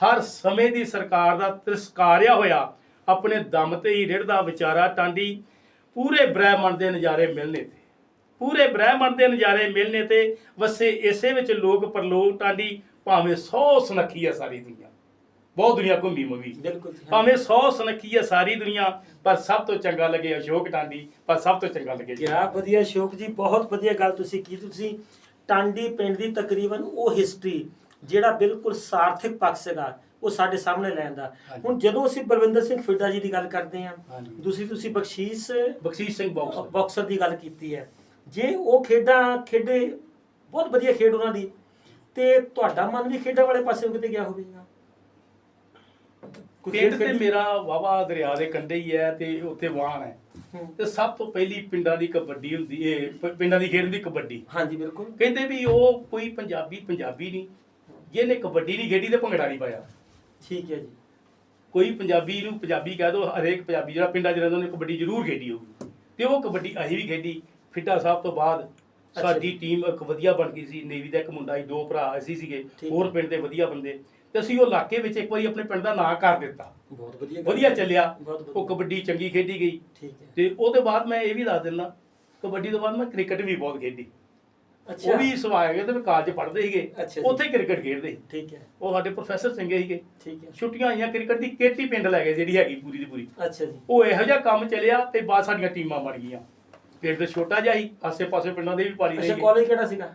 ਹਰ ਸਮੇਂ ਦੀ ਸਰਕਾਰ ਦਾ ਤਿਰਸਕਾਰਿਆ ਹੋਇਆ ਆਪਣੇ ਦਮ ਤੇ ਹੀ ਰਿੜਦਾ ਵਿਚਾਰਾ ਟਾਂਡੀ ਪੂਰੇ ਬ੍ਰਹਿਮੰਡ ਦੇ ਨਜ਼ਾਰੇ ਮਿਲਨੇ ਤੇ। ਪੂਰੇ ਬ੍ਰਹਿਮੰਡ ਦੇ ਨਜ਼ਾਰੇ ਮਿਲਨੇ ਤੇ ਵਸੇ ਇਸੇ ਵਿੱਚ ਲੋਕ ਪਰਲੋਕ ਟਾਂਡੀ ਭਾਵੇਂ 100 ਸੁਨੱਖੀ ਹੈ ਸਾਰੀ ਦੁਨੀਆ। ਬਹੁਤ ਦੁਨੀਆ ਘੁੰਮੀ ਮਵੀ। ਭਾਵੇਂ 100 ਸੁਨੱਖੀ ਹੈ ਸਾਰੀ ਦੁਨੀਆ ਪਰ ਸਭ ਤੋਂ ਚੰਗਾ ਲੱਗੇ ਅਸ਼ੋਕ ਟਾਂਡੀ ਪਰ ਸਭ ਤੋਂ ਚੰਗਾ ਲੱਗੇ ਜੀ ਕਿਆ ਵਧੀਆ ਸ਼ੋਕ ਜੀ ਬਹੁਤ ਵਧੀਆ ਗੱਲ ਤੁਸੀਂ ਕੀ ਤੁਸੀਂ ਟਾਂਡੀ ਪਿੰਡ ਦੀ ਤਕਰੀਬਨ ਉਹ ਹਿਸਟਰੀ ਜਿਹੜਾ ਬਿਲਕੁਲ ਸਾਰਥਕ ਪੱਖ ਸੀਗਾ ਉਹ ਸਾਡੇ ਸਾਹਮਣੇ ਲੈਣ ਦਾ। ਹੁਣ ਜਦੋਂ ਅਸੀਂ ਬਲਵਿੰਦਰ ਸਿੰਘ ਫਿੱਡਾ ਜੀ ਦੀ ਗੱਲ ਕਰਦੇ ਹਾਂ। ਦੂਸਰੀ ਤੁਸੀਂ ਬਖਸ਼ੀਸ਼ ਬਖਸ਼ੀਸ਼ ਸਿੰਘ ਬਾਕਸ ਬਾਕਸਰ ਦੀ ਗੱਲ ਕੀਤੀ ਹੈ ਜੇ ਉਹ ਖੇਡਾਂ ਖੇਡੇ ਬਹੁਤ ਵਧੀਆ ਖੇਡ ਉਹਨਾਂ ਦੀ ਤੇ ਤੁਹਾਡਾ ਮਨ ਵੀ ਖੇਡਾਂ ਵਾਲੇ ਪਾਸੇ ਕਿਤੇ ਗਿਆ ਹੋਵੇਗਾ ਪਿੰਡ ਖੇਡ ਤੇ? ਮੇਰਾ ਵਾਵਾ ਦਰਿਆ ਦੇ ਕੰਢੇ ਹੀ ਹੈ ਤੇ ਉੱਥੇ ਵਾਹਣ ਹੈ। ਤੇ ਸਭ ਤੋਂ ਪਹਿਲੀ ਪਿੰਡਾਂ ਦੀ ਕਬੱਡੀ ਹੁੰਦੀ ਏ ਪਿੰਡਾਂ ਦੀ ਖੇਡ ਹੁੰਦੀ ਕਬੱਡੀ ਹਾਂਜੀ ਬਿਲਕੁਲ ਕਹਿੰਦੇ ਵੀ ਉਹ ਕੋਈ ਪੰਜਾਬੀ ਪੰਜਾਬੀ ਨਹੀਂ ਜਿਹਨੇ ਕਬੱਡੀ ਨਹੀਂ ਖੇਡੀ ਤੇ ਭੰਗੜਾ ਨਹੀਂ ਪਾਇਆ। ਠੀਕ ਹੈ ਜੀ। ਕੋਈ ਪੰਜਾਬੀ ਨੂੰ ਪੰਜਾਬੀ ਕਹਿ ਦੋ ਹਰੇਕ ਪੰਜਾਬੀ ਜਿਹੜਾ ਪਿੰਡਾਂ 'ਚ ਰਹਿੰਦਾ ਉਹਨੇ ਕਬੱਡੀ ਜ਼ਰੂਰ ਖੇਡੀ ਹੋਊਗੀ। ਤੇ ਉਹ ਕਬੱਡੀ ਅਸੀਂ ਵੀ ਖੇਡੀ। ਫਿੱਟਾ ਸਾਹਿਬ ਤੋਂ ਬਾਅਦ ਸਾਡੀ। ਟੀਮ ਇੱਕ ਵਧੀਆ ਬਣ ਗਈ ਸੀ। ਨੇਵੀ ਦਾ ਇੱਕ ਮੁੰਡਾ ਸੀ ਦੋ ਭਰਾ ਅਸੀਂ ਸੀਗੇ ਹੋਰ। ਪਿੰਡ ਦੇ ਵਧੀਆ ਬੰਦੇ। ਤੇ ਅਸੀਂ ਉਹ ਇਲਾਕੇ ਵਿੱਚ ਇੱਕ ਵਾਰੀ ਆਪਣੇ ਪਿੰਡ ਦਾ ਨਾਂ ਕਰ ਦਿੱਤਾ। ਬਹੁਤ ਵਧੀਆ। ਵਧੀਆ ਚੱਲਿਆ। ਉਹ ਕਬੱਡੀ ਚੰਗੀ ਖੇਡੀ ਗਈ। ਠੀਕ ਹੈ। ਤੇ ਉਹਦੇ ਬਾਅਦ ਮੈਂ ਇਹ ਵੀ ਦੱਸ ਦਿੰਦਾ ਕਬੱਡੀ ਤੋਂ ਬਾਅਦ ਮੈਂ ਕ੍ਰਿਕਟ ਵੀ ਬਹੁਤ ਖੇਡੀ। ਉਹ ਵੀ ਸਵਾਏ ਗਏ ਤੇ ਕਾਲਜ ਪੜ੍ਹਦੇ ਸੀਗੇ। ਉੱਥੇ ਕ੍ਰਿਕਟ ਖੇਡਦੇ ਸੀ। ਠੀਕ ਹੈ। ਉਹ ਸਾਡੇ ਪ੍ਰੋਫੈਸਰ ਚੰਗੇ ਸੀਗੇ। ਠੀਕ ਹੈ। ਛੁੱਟੀਆਂ ਆਈਆਂ ਕ੍ਰਿਕਟ ਦੀ ਕੇਟੀ ਪਿੰਡ ਲੈ ਗਏ ਜਿਹੜੀ ਹੈਗੀ ਪੂਰੀ ਦੀ ਪੂਰੀ। ਅੱਛਾ ਜੀ। ਉਹ ਇਹੋ ਜਿਹਾ ਕੰਮ ਚੱਲਿਆ ਤੇ ਬਾਅਦ ਸਾਡੀਆਂ ਟੀਮਾਂ ਬਣ ਗਈਆਂ। ਪਿੰਡ ਤੇ ਛੋਟਾ ਜਿਹਾ ਸੀ ਆਸੇ-ਪਾਸੇ ਪਿੰਡਾਂ ਦੇ ਵੀ ਪਾਰੀ ਅੱਛਾ ਕਾਲਜ ਕਿਹੜਾ ਸੀਗਾ?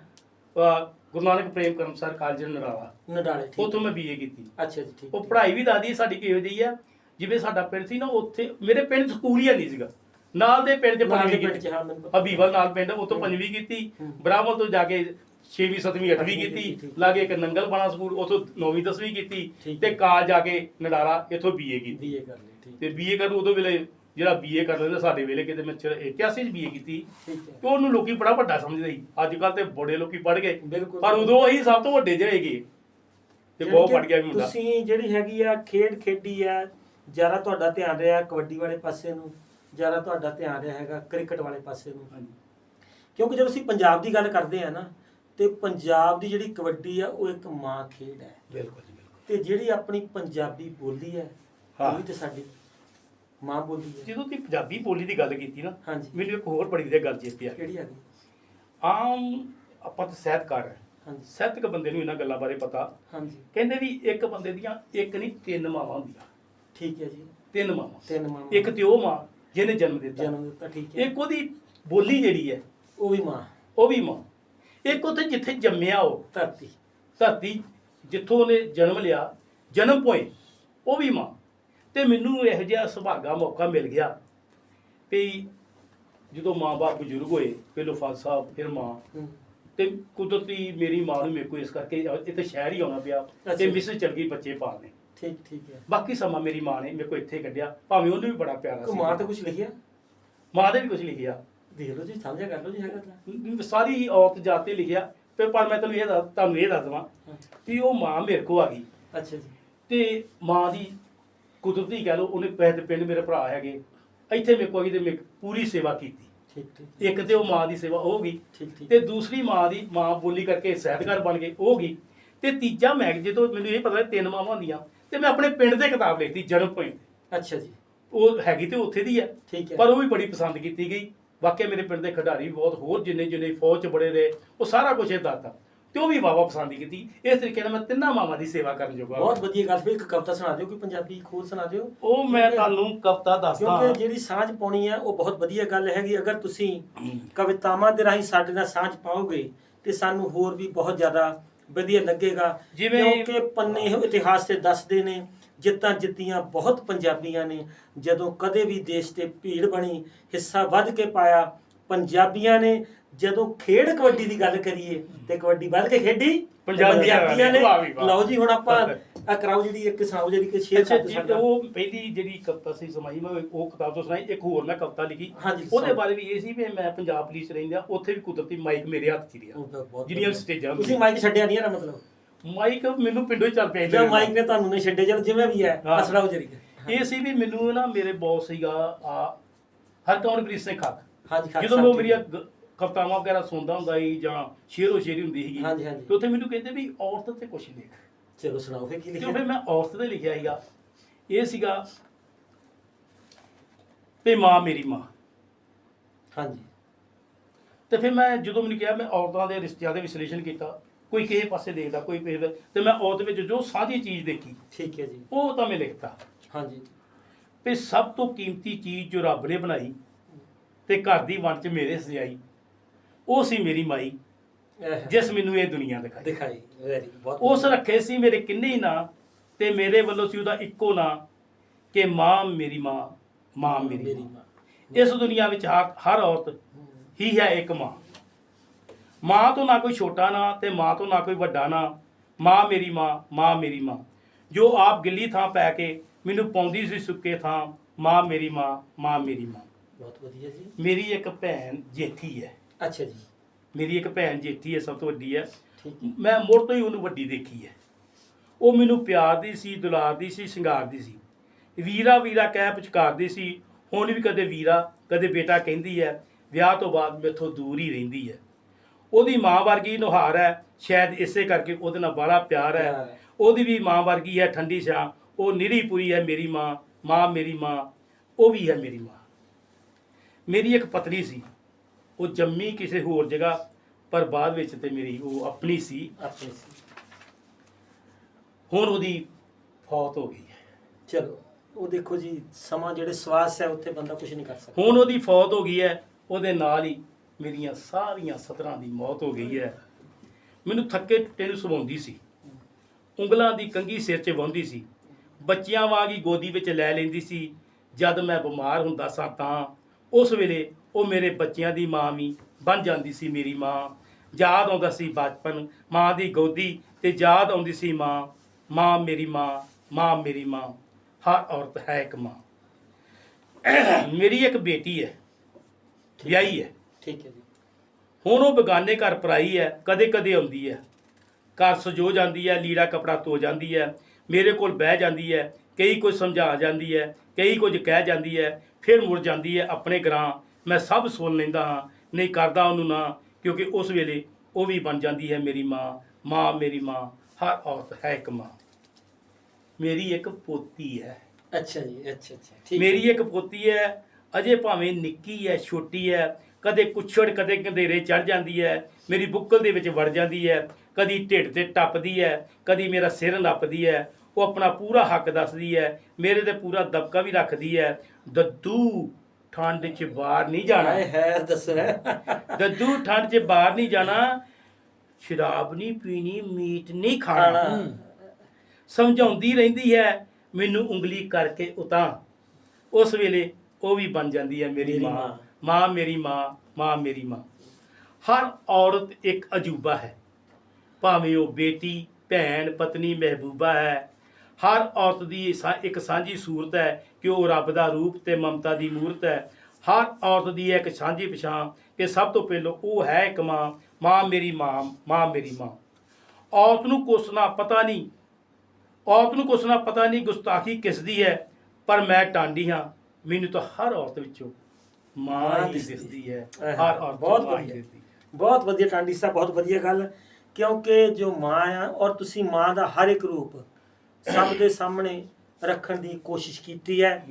ਗੁਰੂ ਨਾਨਕ ਪ੍ਰੇਮ ਕਰਮ ਸਰ ਕਾਲਜ ਨਰਾਲਾ। ਨਡਾਲੇ ਠੀਕ ਉੱਥੋਂ ਮੈਂ ਬੀਏ ਕੀਤੀ। ਅੱਛਾ ਜੀ ਠੀਕ ਉਹ ਪੜ੍ਹਾਈ ਵੀ ਦਾਦੀ ਸਾਡੀ ਕਿਹੋ ਜਿਹੀ ਆ। ਜਿਵੇਂ ਸਾਡਾ ਪਿੰਡ ਸੀ ਨਾ ਉੱਥੇ ਮੇਰੇ ਪਿੰਡ ਸਕੂਲ ਹੀ ਨਹੀਂ ਸੀਗਾ। ਨਾਲ ਦੇ ਪਿੰਡ 'ਚ ਨਾਲ ਦੇ ਪੰਜਵੀਂ ਪਿੰਡ ਕੀਤੀ ਹਾਂ, ਮੈਨੂੰ ਪਤਾ। ਹਬੀਬਲ ਨਾਲ ਪਿੰਡ ਉੱਥੋਂ ਪੰਜਵੀਂ ਕੀਤੀ। ਹੂੰ। ਬ੍ਰਾਹਮਣ ਤੋਂ ਜਾ ਕੇ 6ਵੀਂ 7ਵੀਂ 8ਵੀਂ ਅੱਠਵੀਂ ਕੀਤੀ। ਲਾਗੇ ਇੱਕ ਨੰਗਲ ਬਾਣਾ ਸਕੂਲ ਉੱਥੋਂ 9ਵੀਂ 10ਵੀਂ ਕੀਤੀ। ਠੀਕ ਤੇ। ਕਾਲ ਜਾ ਕੇ ਨਡਾਰਾ ਇੱਥੋਂ ਬੀਏ ਕੀਤੀ। ਬੀਏ ਕਰ ਲਈ ਠੀਕ। ਤੇ ਬੀਏ ਕਰ ਉਦੋਂ ਵੇਲੇ ਜਿਹੜਾ ਬੀਏ ਕਰ ਲੈਂਦਾ ਸਾਡੇ ਵੇਲੇ ਕਿਤੇ ਮੈਂ 81 ਚ ਬੀਏ ਕੀਤੀ। ਠੀਕ ਹੈ। ਤੇ ਉਹਨੂੰ ਲੋਕੀ ਬੜਾ ਵੱਡਾ ਸਮਝਦੇ ਸੀ। ਅੱਜ ਕੱਲ ਤੇ ਬੜੇ ਲੋਕੀ ਪੜ ਗਏ। ਬਿਲਕੁਲ। ਪਰ ਉਦੋਂ ਅਸੀਂ ਸਭ ਤੋਂ ਵੱਡੇ ਜਿਹੇ ਹੈਗੇ। ਤੇ ਬਹੁਤ ਪੜ ਗਿਆ ਵੀ ਮੁੰਡਾ। ਤੁਸੀਂ ਜਿਹੜੀ ਹੈਗੀ ਆ ਖੇਡ ਖੇਡੀ ਆ ਜ਼ਿਆਦਾ ਤੁਹਾਡਾ ਧਿਆਨ ਰਿਹਾ ਕਬੱਡੀ ਵਾਲੇ ਪਾਸੇ ਨੂੰ। ਜ਼ਿਆਦਾ ਤੁਹਾਡਾ ਧਿਆਨ ਰਿਹਾ ਹੈਗਾ ਕ੍ਰਿਕਟ ਵਾਲੇ ਪਾਸੇ ਨੂੰ। ਹਾਂਜੀ। ਕਿਉਂਕਿ ਜਦੋਂ ਅਸੀਂ ਪੰਜਾਬ ਦੀ ਗੱਲ ਕਰਦੇ ਆ ਨਾ ਤੇ ਪੰਜਾਬ ਦੀ ਜਿਹੜੀ ਕਬੱਡੀ ਆ ਉਹ ਇੱਕ ਮਾਂ ਖੇਡ ਹੈ। ਬਿਲਕੁਲ ਜੀ ਬਿਲਕੁਲ। ਤੇ ਜਿਹੜੀ ਆਪਣੀ ਪੰਜਾਬੀ ਬੋਲੀ ਹੈ ਹਾਂ। ਉਹ ਵੀ ਤੇ ਸਾਡੀ ਮਾਂ ਬੋਲੀ ਹੈ। ਜਦੋਂ ਤੁਸੀਂ ਪੰਜਾਬੀ ਬੋਲੀ ਦੀ ਗੱਲ ਕੀਤੀ ਨਾ ਹਾਂਜੀ। ਮੈਨੂੰ ਇੱਕ ਹੋਰ ਬੜੀ ਵਧੀਆ ਗੱਲ ਚੇਤੇ ਆ ਗਈ। ਕਿਹੜੀ ਆ ਗਈ? ਆਮ ਆਪਾਂ ਤਾਂ ਸਾਹਿਤਕਾਰ ਹੈ। ਹਾਂਜੀ। ਸਾਹਿਤਕ ਬੰਦੇ ਨੂੰ ਇਹਨਾਂ ਗੱਲਾਂ ਬਾਰੇ ਪਤਾ। ਹਾਂਜੀ। ਕਹਿੰਦੇ ਵੀ ਇੱਕ ਬੰਦੇ ਦੀਆਂ ਇੱਕ ਨਹੀਂ ਤਿੰਨ ਮਾਵਾਂ ਹੁੰਦੀਆਂ। ਠੀਕ ਹੈ ਜੀ। ਤਿੰਨ ਮਾਵਾਂ। ਤਿੰਨ ਮਾਂ ਇੱਕ ਤੇ ਉਹ ਮਾਂ ਜਿਹਨੇ ਜਨਮ ਦਿੱਤਾ। ਜਨਮ ਦਿੱਤਾ ਠੀਕ ਹੈ। ਇੱਕ ਉਹਦੀ ਬੋਲੀ ਜਿਹੜੀ ਹੈ ਉਹ ਵੀ ਮਾਂ। ਉਹ ਵੀ ਮਾਂ। ਇੱਕ ਉੱਥੇ ਜਿੱਥੇ ਜੰਮਿਆ ਉਹ। ਧਰਤੀ। ਧਰਤੀ ਜਿੱਥੋਂ ਉਹਨੇ ਜਨਮ ਲਿਆ ਜਨਮ ਭੋਏ ਉਹ ਵੀ ਮਾਂ। ਤੇ ਮੈਨੂੰ ਇਹੋ ਜਿਹਾ ਸੁਭਾਗਾ ਮੌਕਾ ਮਿਲ ਗਿਆ ਵੀ ਜਦੋਂ ਮਾਂ-ਬਾਪ ਬਜ਼ੁਰਗ ਹੋਏ ਪਹਿਲੋਂ ਫਾਦਰ ਸਾਹਿਬ ਫਿਰ ਮਾਂ। ਤੇ ਕੁਦਰਤੀ ਮੇਰੀ ਮਾਂ ਨੂੰ ਮੇਰੇ ਕੋਲ ਇਸ ਕਰਕੇ ਇੱਥੇ ਸ਼ਹਿਰ ਹੀ ਆਉਣਾ ਪਿਆ ਤੇ। ਮਿਸ ਚਲ ਗਈ ਬੱਚੇ ਪਾਲਣੇ। ਠੀਕ ਠੀਕ ਹੈ। ਬਾਕੀ ਸਮਾਂ ਮੇਰੀ ਮਾਂ ਨੇ ਮੇਰੇ ਕੋਲ ਇੱਥੇ ਕੱਢਿਆ ਭਾਵੇਂ ਉਹਨੂੰ ਵੀ ਬੜਾ ਪਿਆਰਾ ਕੋ ਸੀ ਮਾਂ ਤੇ ਕੁਝ ਲਿਖਿਆ? ਮਾਂ ਦੇ ਵੀ ਕੁਝ ਲਿਖਿਆ। ਦੇਖ ਲਓ ਜੀ ਸਮਝਿਆ ਕਰ ਲਓ ਜੀ ਹੈਗਾ ਤਾਂ। ਸਾਰੀ ਔਰਤ ਜਾਤੇ ਲਿਖਿਆ ਤੇ ਪਰ ਮੈਂ ਤੁਹਾਨੂੰ ਇਹ ਦੱਸ ਤੁਹਾਨੂੰ ਇਹ ਦੱਸ ਦਵਾਂ ਕਿ ਉਹ ਮਾਂ ਮੇਰੇ ਕੋਲ ਆ ਗਈ। ਅੱਛਾ ਜੀ। ਤੇ ਮਾਂ ਦੀ ਕੁਦਰਤੀ ਕਹਿ ਲਓ ਉਹਨੇ ਪਹਿਲੇ ਪਿੰਡ ਮੇਰੇ ਭਰਾ ਹੈਗੇ ਇੱਥੇ ਮੇਰੇ ਕੋਲ ਆ ਗਈ ਤੇ ਮੈਂ ਪੂਰੀ ਸੇਵਾ ਕੀਤੀ। ਠੀਕ ਠੀਕ ਇੱਕ ਤੇ ਉਹ ਮਾਂ ਦੀ ਸੇਵਾ ਹੋ ਗਈ ਤੇ ਦੂਸਰੀ ਮਾਂ ਦੀ ਮਾਂ ਬੋਲੀ ਕਰਕੇ ਸਾਹਿਤਕਾਰ ਬਣ ਗਈ ਉਹ ਗਈ। ਤੇ ਤੀਜਾ ਮੈਂ ਜਦੋਂ ਮੈਨੂੰ ਇਹ ਪਤਾ ਤਿੰਨ ਮਾਵਾਂ ਹੁੰਦੀਆਂ ਤੇ ਮੈਂ ਆਪਣੇ ਪਿੰਡ ਦੇ ਕਿਤਾਬ ਲਿਖਤੀ ਜਨਮ ਭੋਈ ਅੱਛਾ ਜੀ। ਉਹ ਹੈਗੀ ਤੇ ਉੱਥੇ ਦੀ ਹੈ ਠੀਕ ਹੈ। ਪਰ ਉਹ ਵੀ ਬੜੀ ਪਸੰਦ ਕੀਤੀ ਗਈ। ਵਾਕਿਆ ਮੇਰੇ ਪਿੰਡ ਦੇ ਖਿਡਾਰੀ ਬਹੁਤ ਹੋਰ ਜਿੰਨੇ ਜਿੰਨੇ ਫੌਜ ਚ ਬੜੇ ਰਹੇ ਉਹ ਸਾਰਾ ਕੁਝ ਇਹ ਦੱਸਦਾ ਤੇ ਉਹ ਵੀ ਵਾਵਾ ਪਸੰਦ ਕੀਤੀ। ਇਸ ਤਰੀਕੇ ਨਾਲ ਮੈਂ ਤਿੰਨਾਂ ਮਾਵਾਂ ਦੀ ਸੇਵਾ ਕਰਨ ਜੋਗਾ ਬਹੁਤ ਵਧੀਆ ਗੱਲ ਫਿਰ ਇੱਕ ਕਵਿਤਾ ਸੁਣਾ ਦਿਓ ਕੋਈ ਪੰਜਾਬੀ ਖੋਲ ਸੁਣਾ ਦਿਓ। ਉਹ ਮੈਂ ਤੁਹਾਨੂੰ ਕਵਿਤਾ ਦੱਸਦਾ ਕਿਉਂਕਿ ਜਿਹੜੀ ਸਾਂਝ ਪਾਉਣੀ ਹੈ ਉਹ ਬਹੁਤ ਵਧੀਆ ਗੱਲ ਹੈਗੀ। ਅਗਰ ਤੁਸੀਂ ਕਵਿਤਾਵਾਂ ਦੇ ਰਾਹੀਂ ਸਾਡੇ ਨਾਲ ਸਾਂਝ ਪਾਓਗੇ ਤੇ ਸਾਨੂੰ ਹੋਰ ਵੀ ਬਹੁਤ ਜ਼ਿਆਦਾ ਵਧੀਆ ਲੱਗੇਗਾ ਜਿਵੇਂ- ਕਿਉਂਕਿ ਪੰਨੇ ਇਹੋ ਇਤਿਹਾਸ ਤੇ ਦੱਸਦੇ ਨੇ ਜਿੱਤਾਂ ਜਿੱਤੀਆਂ ਬਹੁਤ ਪੰਜਾਬੀਆਂ ਨੇ ਜਦੋਂ ਕਦੇ ਵੀ ਦੇਸ਼ ਤੇ ਭੀੜ ਬਣੀ ਹਿੱਸਾ ਵੱਧ ਕੇ ਪਾਇਆ ਪੰਜਾਬੀਆਂ ਨੇ ਜਦੋਂ ਖੇਡ ਕਬੱਡੀ ਦੀ ਗੱਲ ਕਰੀਏ ਤੇ ਕਬੱਡੀ ਵੱਧ ਕੇ ਖੇਡੀ ਪੰਜਾਬੀਆਂ ਨੇ। ਵਾਹ ਵੀ ਵਾਹ। ਲਓ ਜੀ ਹੁਣ ਆਪਾਂ (laughs) ਆ ਕਰਾਓ ਜਿਹੜੀ ਇੱਕ ਸੁਣਾਓ ਜਿਹੜੀ ਕਿ ਸ਼ੇਅਰ ਅੱਛਾ ਕਰ ਜੀ ਸਾਡਾ ਉਹ ਪਹਿਲੀ ਜਿਹੜੀ ਕਵਿਤਾ ਸੀ ਸਮਾਈ ਮੈਂ ਉਹ ਕਿਤਾਬ ਤੋਂ ਸੁਣਾਈ ਇੱਕ ਹੋਰ ਮੈਂ ਕਵਿਤਾ ਲਿਖੀ। ਹਾਂਜੀ, ਉਹਦੇ। ਬਾਰੇ ਵੀ ਇਹ ਸੀ ਵੀ ਮੈਂ ਪੰਜਾਬ ਪੁਲਿਸ ਰਹਿੰਦਾ ਉੱਥੇ ਵੀ ਕੁਦਰਤੀ ਮਾਈਕ ਮੇਰੇ ਹੱਥ 'ਚ ਹੀ ਰਿਹਾ। ਉਹ ਤਾਂ ਬਹੁਤ ਜਿਹੜੀਆਂ ਵਧੀਆ। ਸਟੇਜਾਂ ਤੁਸੀਂ ਮਾਈਕ ਛੱਡਿਆ ਨਹੀਂ ਇਹਦਾ ਮਤਲਬ? ਮਾਈਕ ਮੈਨੂੰ ਪਿੰਡੋਂ ਹੀ ਚੱਲ ਪਿਆ ਜਾਂ ਮਾਈਕ ਨੇ ਤੁਹਾਨੂੰ ਨਹੀਂ ਛੱਡੇ ਚਲ ਜਿਵੇਂ ਵੀ ਹੈ ਹਾਂ। ਅਸਰਾਓ ਜਰੀ ਇਹ ਸੀ ਵੀ ਮੈਨੂੰ ਨਾ ਮੇਰੇ ਬੌਸ ਸੀਗਾ ਆ ਹਰਕੌਨਪ੍ਰੀਤ ਸਿੰਘ ਖੱਕ ਹਾਂਜੀ ਖਾਲਸਾ ਜਦੋਂ ਮੈਂ ਉਹ ਸਾਹਿਬ ਮੇਰੀਆਂ ਗ- ਕਵਿਤਾਵਾਂ ਵਗੈਰਾ ਸੁਣਦਾ ਹੁੰਦਾ ਸੀ ਜਾਂ ਸ਼ੇਰੋ ਸ਼ੇਰੀ ਹੁੰਦੀ ਸੀਗੀ ਹਾਂਜੀ, ਹਾਂਜੀ। ਤੇ ਉੱਥੇ ਮੈਨੂੰ ਕਹਿੰਦੇ ਵੀ ਔਰਤ ਤੇ ਕੁਛ ਲਿਖ ਚਲੋ ਸੁਣਾਓ ਫਿਰ ਕੀ ਕਿਉਂ ਲਿਖਿਆ ਫਿਰ ਮੈਂ ਔਰਤ ਦੇ ਲਿਖਿਆ ਸੀਗਾ। ਇਹ ਸੀਗਾ ਤੇ ਮਾਂ ਮੇਰੀ ਮਾਂ। ਹਾਂਜੀ। ਤੇ ਫਿਰ ਮੈਂ ਜਦੋਂ ਮੈਨੂੰ ਕਿਹਾ ਮੈਂ ਔਰਤਾਂ ਦੇ ਰਿਸ਼ਤਿਆਂ ਦੇ ਵਿਸ਼ਲੇਸ਼ਣ ਕੀਤਾ ਕੋਈ ਕਿਸੇ ਪਾਸੇ ਦੇਖਦਾ ਕੋਈ ਕਿਸੇ ਦਾ ਤੇ ਮੈਂ ਔਰਤ ਵਿੱਚ ਜੋ ਸਾਂਝੀ ਚੀਜ਼ ਦੇਖੀ ਠੀਕ ਹੈ ਜੀ। ਉਹ ਤਾਂ ਮੈਂ ਲਿਖਤਾ। ਹਾਂਜੀ। ਵੀ ਸਭ ਤੋਂ ਕੀਮਤੀ ਚੀਜ਼ ਜੋ ਰੱਬ ਨੇ ਬਣਾਈ ਤੇ ਘਰ ਦੀ ਵੰਡ ਚ ਮੇਰੇ ਸਜਾਈ ਉਹ ਸੀ ਮੇਰੀ ਮਾਈ। ਜਿਸ ਮੈਨੂੰ ਇਹ ਦੁਨੀਆ ਦਿਖਾਈ। ਦਿਖਾਈ ਵੈਰੀ ਬਹੁਤ ਉਸ ਰੱਖੇ ਸੀ ਮੇਰੇ ਕਿੰਨੇ ਹੀ ਨਾਂ ਤੇ ਮੇਰੇ ਵੱਲੋਂ ਸੀ ਉਹਦਾ ਇੱਕੋ ਨਾਂ ਕਿ ਮਾਂ ਮੇਰੀ ਮਾਂ ਮਾਂ ਮੇਰੀ ਮਾਂ। ਇਸ ਦੁਨੀਆ ਵਿੱਚ ਹਰ ਔਰਤ ਹੀ ਹੈ ਇੱਕ ਮਾਂ। ਮਾਂ ਤੋਂ ਨਾ ਕੋਈ ਛੋਟਾ ਨਾ ਤੇ ਮਾਂ ਤੋਂ ਨਾ ਕੋਈ ਵੱਡਾ ਨਾ। ਮਾਂ ਮੇਰੀ ਮਾਂ ਮਾਂ ਮੇਰੀ ਮਾਂ। ਜੋ ਆਪ ਗਿੱਲੀ ਥਾਂ ਪੈ ਕੇ ਮੈਨੂੰ ਪਾਉਂਦੀ ਸੀ ਸੁੱਕੇ ਥਾਂ ਮਾਂ ਮੇਰੀ ਮਾਂ ਮਾਂ ਮੇਰੀ ਮਾਂ। ਬਹੁਤ ਵਧੀਆ ਜੀ। ਮੇਰੀ ਇੱਕ ਭੈਣ ਜੇਠੀ ਹੈ। ਅੱਛਾ ਜੀ। ਮੇਰੀ ਇੱਕ ਭੈਣ ਜੇਠੀ ਹੈ ਸਭ ਤੋਂ ਵੱਡੀ ਹੈ। ਮੈਂ ਮੁੜ ਤੋਂ ਹੀ ਉਹਨੂੰ ਵੱਡੀ ਦੇਖੀ ਹੈ। ਉਹ ਮੈਨੂੰ ਪਿਆਰਦੀ ਸੀ ਦੁਲਾਰਦੀ ਸੀ ਸ਼ਿੰਗਾਰਦੀ ਸੀ। ਵੀਰਾ ਵੀਰਾ ਕਹਿ ਪੁਚਕਾਰਦੀ ਸੀ ਹੁਣ ਵੀ ਕਦੇ ਵੀਰਾ ਕਦੇ ਬੇਟਾ ਕਹਿੰਦੀ ਹੈ ਵਿਆਹ ਤੋਂ ਬਾਅਦ ਮੈਥੋਂ ਦੂਰ ਹੀ ਰਹਿੰਦੀ ਹੈ। ਉਹਦੀ ਮਾਂ ਵਰਗੀ ਨੁਹਾਰ ਹੈ ਸ਼ਾਇਦ ਇਸੇ ਕਰਕੇ ਉਹਦੇ ਨਾਲ ਬੜਾ ਪਿਆਰ ਪਿਆਰ ਹੈ ਹੈ। ਉਹਦੀ ਵੀ ਮਾਂ ਵਰਗੀ ਹੈ ਠੰਡੀ ਛਾਂ। ਉਹ ਨਿਰੀ ਪੂਰੀ ਹੈ ਮੇਰੀ ਮਾਂ ਮਾਂ ਮੇਰੀ ਮਾਂ। ਉਹ ਵੀ ਹੈ ਮੇਰੀ ਮਾਂ। ਮੇਰੀ ਇੱਕ ਪਤਨੀ ਸੀ। ਉਹ ਜੰਮੀ ਕਿਸੇ ਹੋਰ ਜਗ੍ਹਾ ਪਰ ਬਾਅਦ ਵਿੱਚ ਤੇ ਮੇਰੀ ਉਹ ਆਪਣੀ ਸੀ। ਆਪਣੇ ਸੀ। ਹੁਣ ਉਹਦੀ ਫੌਤ ਹੋ ਗਈ ਹੈ। ਚਲੋ ਉਹ ਦੇਖੋ ਜੀ ਸਮਾਂ ਜਿਹੜੇ ਸਵਾਸ ਹੈ ਉੱਥੇ ਬੰਦਾ ਕੁਝ ਨਹੀਂ ਕਰ ਸਕਦਾ। ਹੁਣ ਉਹਦੀ ਫੌਤ ਹੋ ਗਈ ਹੈ ਉਹਦੇ ਨਾਲ ਹੀ ਮੇਰੀਆਂ ਸਾਰੀਆਂ ਸਤਰਾਂ ਦੀ ਮੌਤ ਹੋ ਗਈ ਹੈ। ਮੈਨੂੰ ਥੱਕੇ ਟੁੱਟੇ ਨੂੰ ਸਵਾਉਂਦੀ ਸੀ। ਉਂਗਲਾਂ ਦੀ ਕੰਗੀ ਸਿਰ 'ਚ ਵਾਹੁੰਦੀ ਸੀ। ਬੱਚਿਆਂ ਵਾਂਗ ਹੀ ਗੋਦੀ ਵਿੱਚ ਲੈ ਲੈਂਦੀ ਸੀ। ਜਦ ਮੈਂ ਬਿਮਾਰ ਹੁੰਦਾ ਸਾਂ ਤਾਂ ਉਸ ਵੇਲੇ ਉਹ ਮੇਰੇ ਬੱਚਿਆਂ ਦੀ ਮਾਂ ਵੀ ਬਣ ਜਾਂਦੀ ਸੀ ਮੇਰੀ ਮਾਂ। ਯਾਦ ਆਉਂਦਾ ਸੀ ਬਚਪਨ ਮਾਂ ਦੀ ਗੋਦੀ ਤੇ ਯਾਦ ਆਉਂਦੀ ਸੀ ਮਾਂ। ਮਾਂ ਮੇਰੀ ਮਾਂ ਮਾਂ ਮੇਰੀ ਮਾਂ ਹਰ ਔਰਤ ਹੈ ਇੱਕ ਮਾਂ। ਮੇਰੀ ਇੱਕ ਬੇਟੀ ਹੈ ਵਿਆਹੀ ਹੈ। ਠੀਕ ਹੈ ਜੀ। ਹੁਣ ਉਹ ਬਗਾਨੇ ਘਰ ਪਰਾਈ ਹੈ ਕਦੇ ਕਦੇ ਆਉਂਦੀ ਹੈ। ਘਰ ਸਜੋ ਜਾਂਦੀ ਹੈ ਲੀੜਾ ਕਪੜਾ ਧੋ ਜਾਂਦੀ ਹੈ ਮੇਰੇ ਕੋਲ ਬਹਿ ਜਾਂਦੀ ਹੈ ਕਈ ਕੁਝ ਸਮਝਾ ਜਾਂਦੀ ਹੈ ਕਈ ਕੁਝ ਕਹਿ ਜਾਂਦੀ ਹੈ ਫਿਰ ਮੁੜ ਜਾਂਦੀ ਹੈ ਆਪਣੇ ਗਰਾਂ ਮੈਂ ਸਭ ਸੁਣ ਲੈਂਦਾ ਹਾਂ ਨਹੀਂ ਕਰਦਾ ਉਹਨੂੰ ਨਾ ਕਿਉਂਕਿ ਉਸ ਵੇਲੇ ਉਹ ਵੀ ਬਣ ਜਾਂਦੀ ਹੈ ਮੇਰੀ ਮਾਂ ਮਾਂ ਮੇਰੀ ਮਾਂ ਹਰ ਔਰਤ ਹੈ ਇੱਕ ਮਾਂ। ਮੇਰੀ ਇੱਕ ਪੋਤੀ ਹੈ। ਅੱਛਾ ਜੀ ਅੱਛਾ ਅੱਛਾ ਠੀਕ ਮੇਰੀ ਇੱਕ ਪੋਤੀ ਹੈ ਅਜੇ ਭਾਵੇਂ ਨਿੱਕੀ ਹੈ ਛੋਟੀ ਹੈ ਕਦੇ ਕੁੱਛੜ ਕਦੇ ਕੰਧੇਰੇ ਚੜ ਜਾਂਦੀ ਹੈ ਮੇਰੀ ਬੁੱਕਲ ਦੇ ਵਿੱਚ ਵੜ ਜਾਂਦੀ ਹੈ ਕਦੀ ਢਿੱਡ ਤੇ ਟੱਪਦੀ ਹੈ ਕਦੀ ਮੇਰਾ ਸਿਰ ਨੱਪਦੀ ਹੈ ਉਹ ਆਪਣਾ ਪੂਰਾ ਹੱਕ ਦੱਸਦੀ ਹੈ ਮੇਰੇ ਤੇ ਪੂਰਾ ਦਬਕਾ ਵੀ ਰੱਖਦੀ ਹੈ ਦੱਦੂ ਠੰਡ 'ਚ ਬਾਹਰ ਨਹੀਂ ਜਾਣਾ। ਹਾਏ ਹੈ ਦੱਸੋ ਹੈ। ਦੱਦੂ ਠੰਡ 'ਚ ਬਾਹਰ ਨਹੀਂ ਜਾਣਾ ਸ਼ਰਾਬ ਨਹੀਂ ਪੀਣੀ ਮੀਟ ਨਹੀਂ ਖਾਣਾ। ਸਮਝਾਉਂਦੀ ਰਹਿੰਦੀ ਹੈ ਮੈਨੂੰ ਉਂਗਲੀ ਕਰਕੇ ਉਤਾਂ। ਉਸ ਵੇਲੇ ਉਹ ਵੀ ਬਣ ਜਾਂਦੀ ਹੈ ਮੇਰੀ ਮਾਂ। ਮਾਂ। ਮੇਰੀ ਮਾਂ ਮਾਂ ਮੇਰੀ ਮਾਂ। ਹਰ ਔਰਤ ਇੱਕ ਅਜੂਬਾ ਹੈ। ਭਾਵੇਂ ਉਹ ਬੇਟੀ ਭੈਣ ਪਤਨੀ ਮਹਿਬੂਬਾ ਹੈ। ਹਰ ਔਰਤ ਦੀ ਇੱਕ ਸਾਂਝੀ ਸੂਰਤ ਹੈ। ਕਿ ਉਹ ਰੱਬ ਦਾ ਰੂਪ ਤੇ ਮਮਤਾ ਦੀ ਮੂਰਤ ਹੈ? ਹਰ ਔਰਤ ਦੀ ਇੱਕ ਸਾਂਝੀ ਪਛਾਣ ਕਿ ਸਭ ਤੋਂ ਪਹਿਲਾਂ ਉਹ ਹੈ ਇੱਕ ਮਾਂ। ਮਾਂ ਮੇਰੀ ਮਾਂ ਮਾਂ ਮੇਰੀ ਮਾਂ। ਔਰਤ ਨੂੰ ਕੋਸਣਾ ਪਤਾ ਨਹੀਂ। ਔਰਤ ਨੂੰ ਕੋਸਣਾ ਪਤਾ ਨਹੀਂ ਗੁਸਤਾਖੀ ਕਿਸ ਦੀ ਹੈ ਪਰ ਮੈਂ ਟਾਂਡੀ ਹਾਂ। ਮੈਨੂੰ ਤਾਂ ਹਰ ਔਰਤ ਵਿੱਚੋਂ ਮਾਂ ਹੀ ਦਿਸਦੀ ਹੈ। ਹਰ ਔਰਤ ਬਹੁਤ ਵਧੀਆ। ਬਹੁਤ ਵਧੀਆ ਟਾਂਡੀ ਸਾਹਿਬ ਬਹੁਤ ਵਧੀਆ ਗੱਲ। ਕਿਉਂਕਿ ਜੋ ਮਾਂ ਆ ਔਰ ਤੁਸੀਂ ਮਾਂ ਦਾ ਹਰ ਇੱਕ ਰੂਪ ਸਭ ਦੇ ਸਾਹਮਣੇ ਰੱਖਣ ਦੀ ਕੋਸ਼ਿਸ਼ ਕੀਤੀ ਹੈ।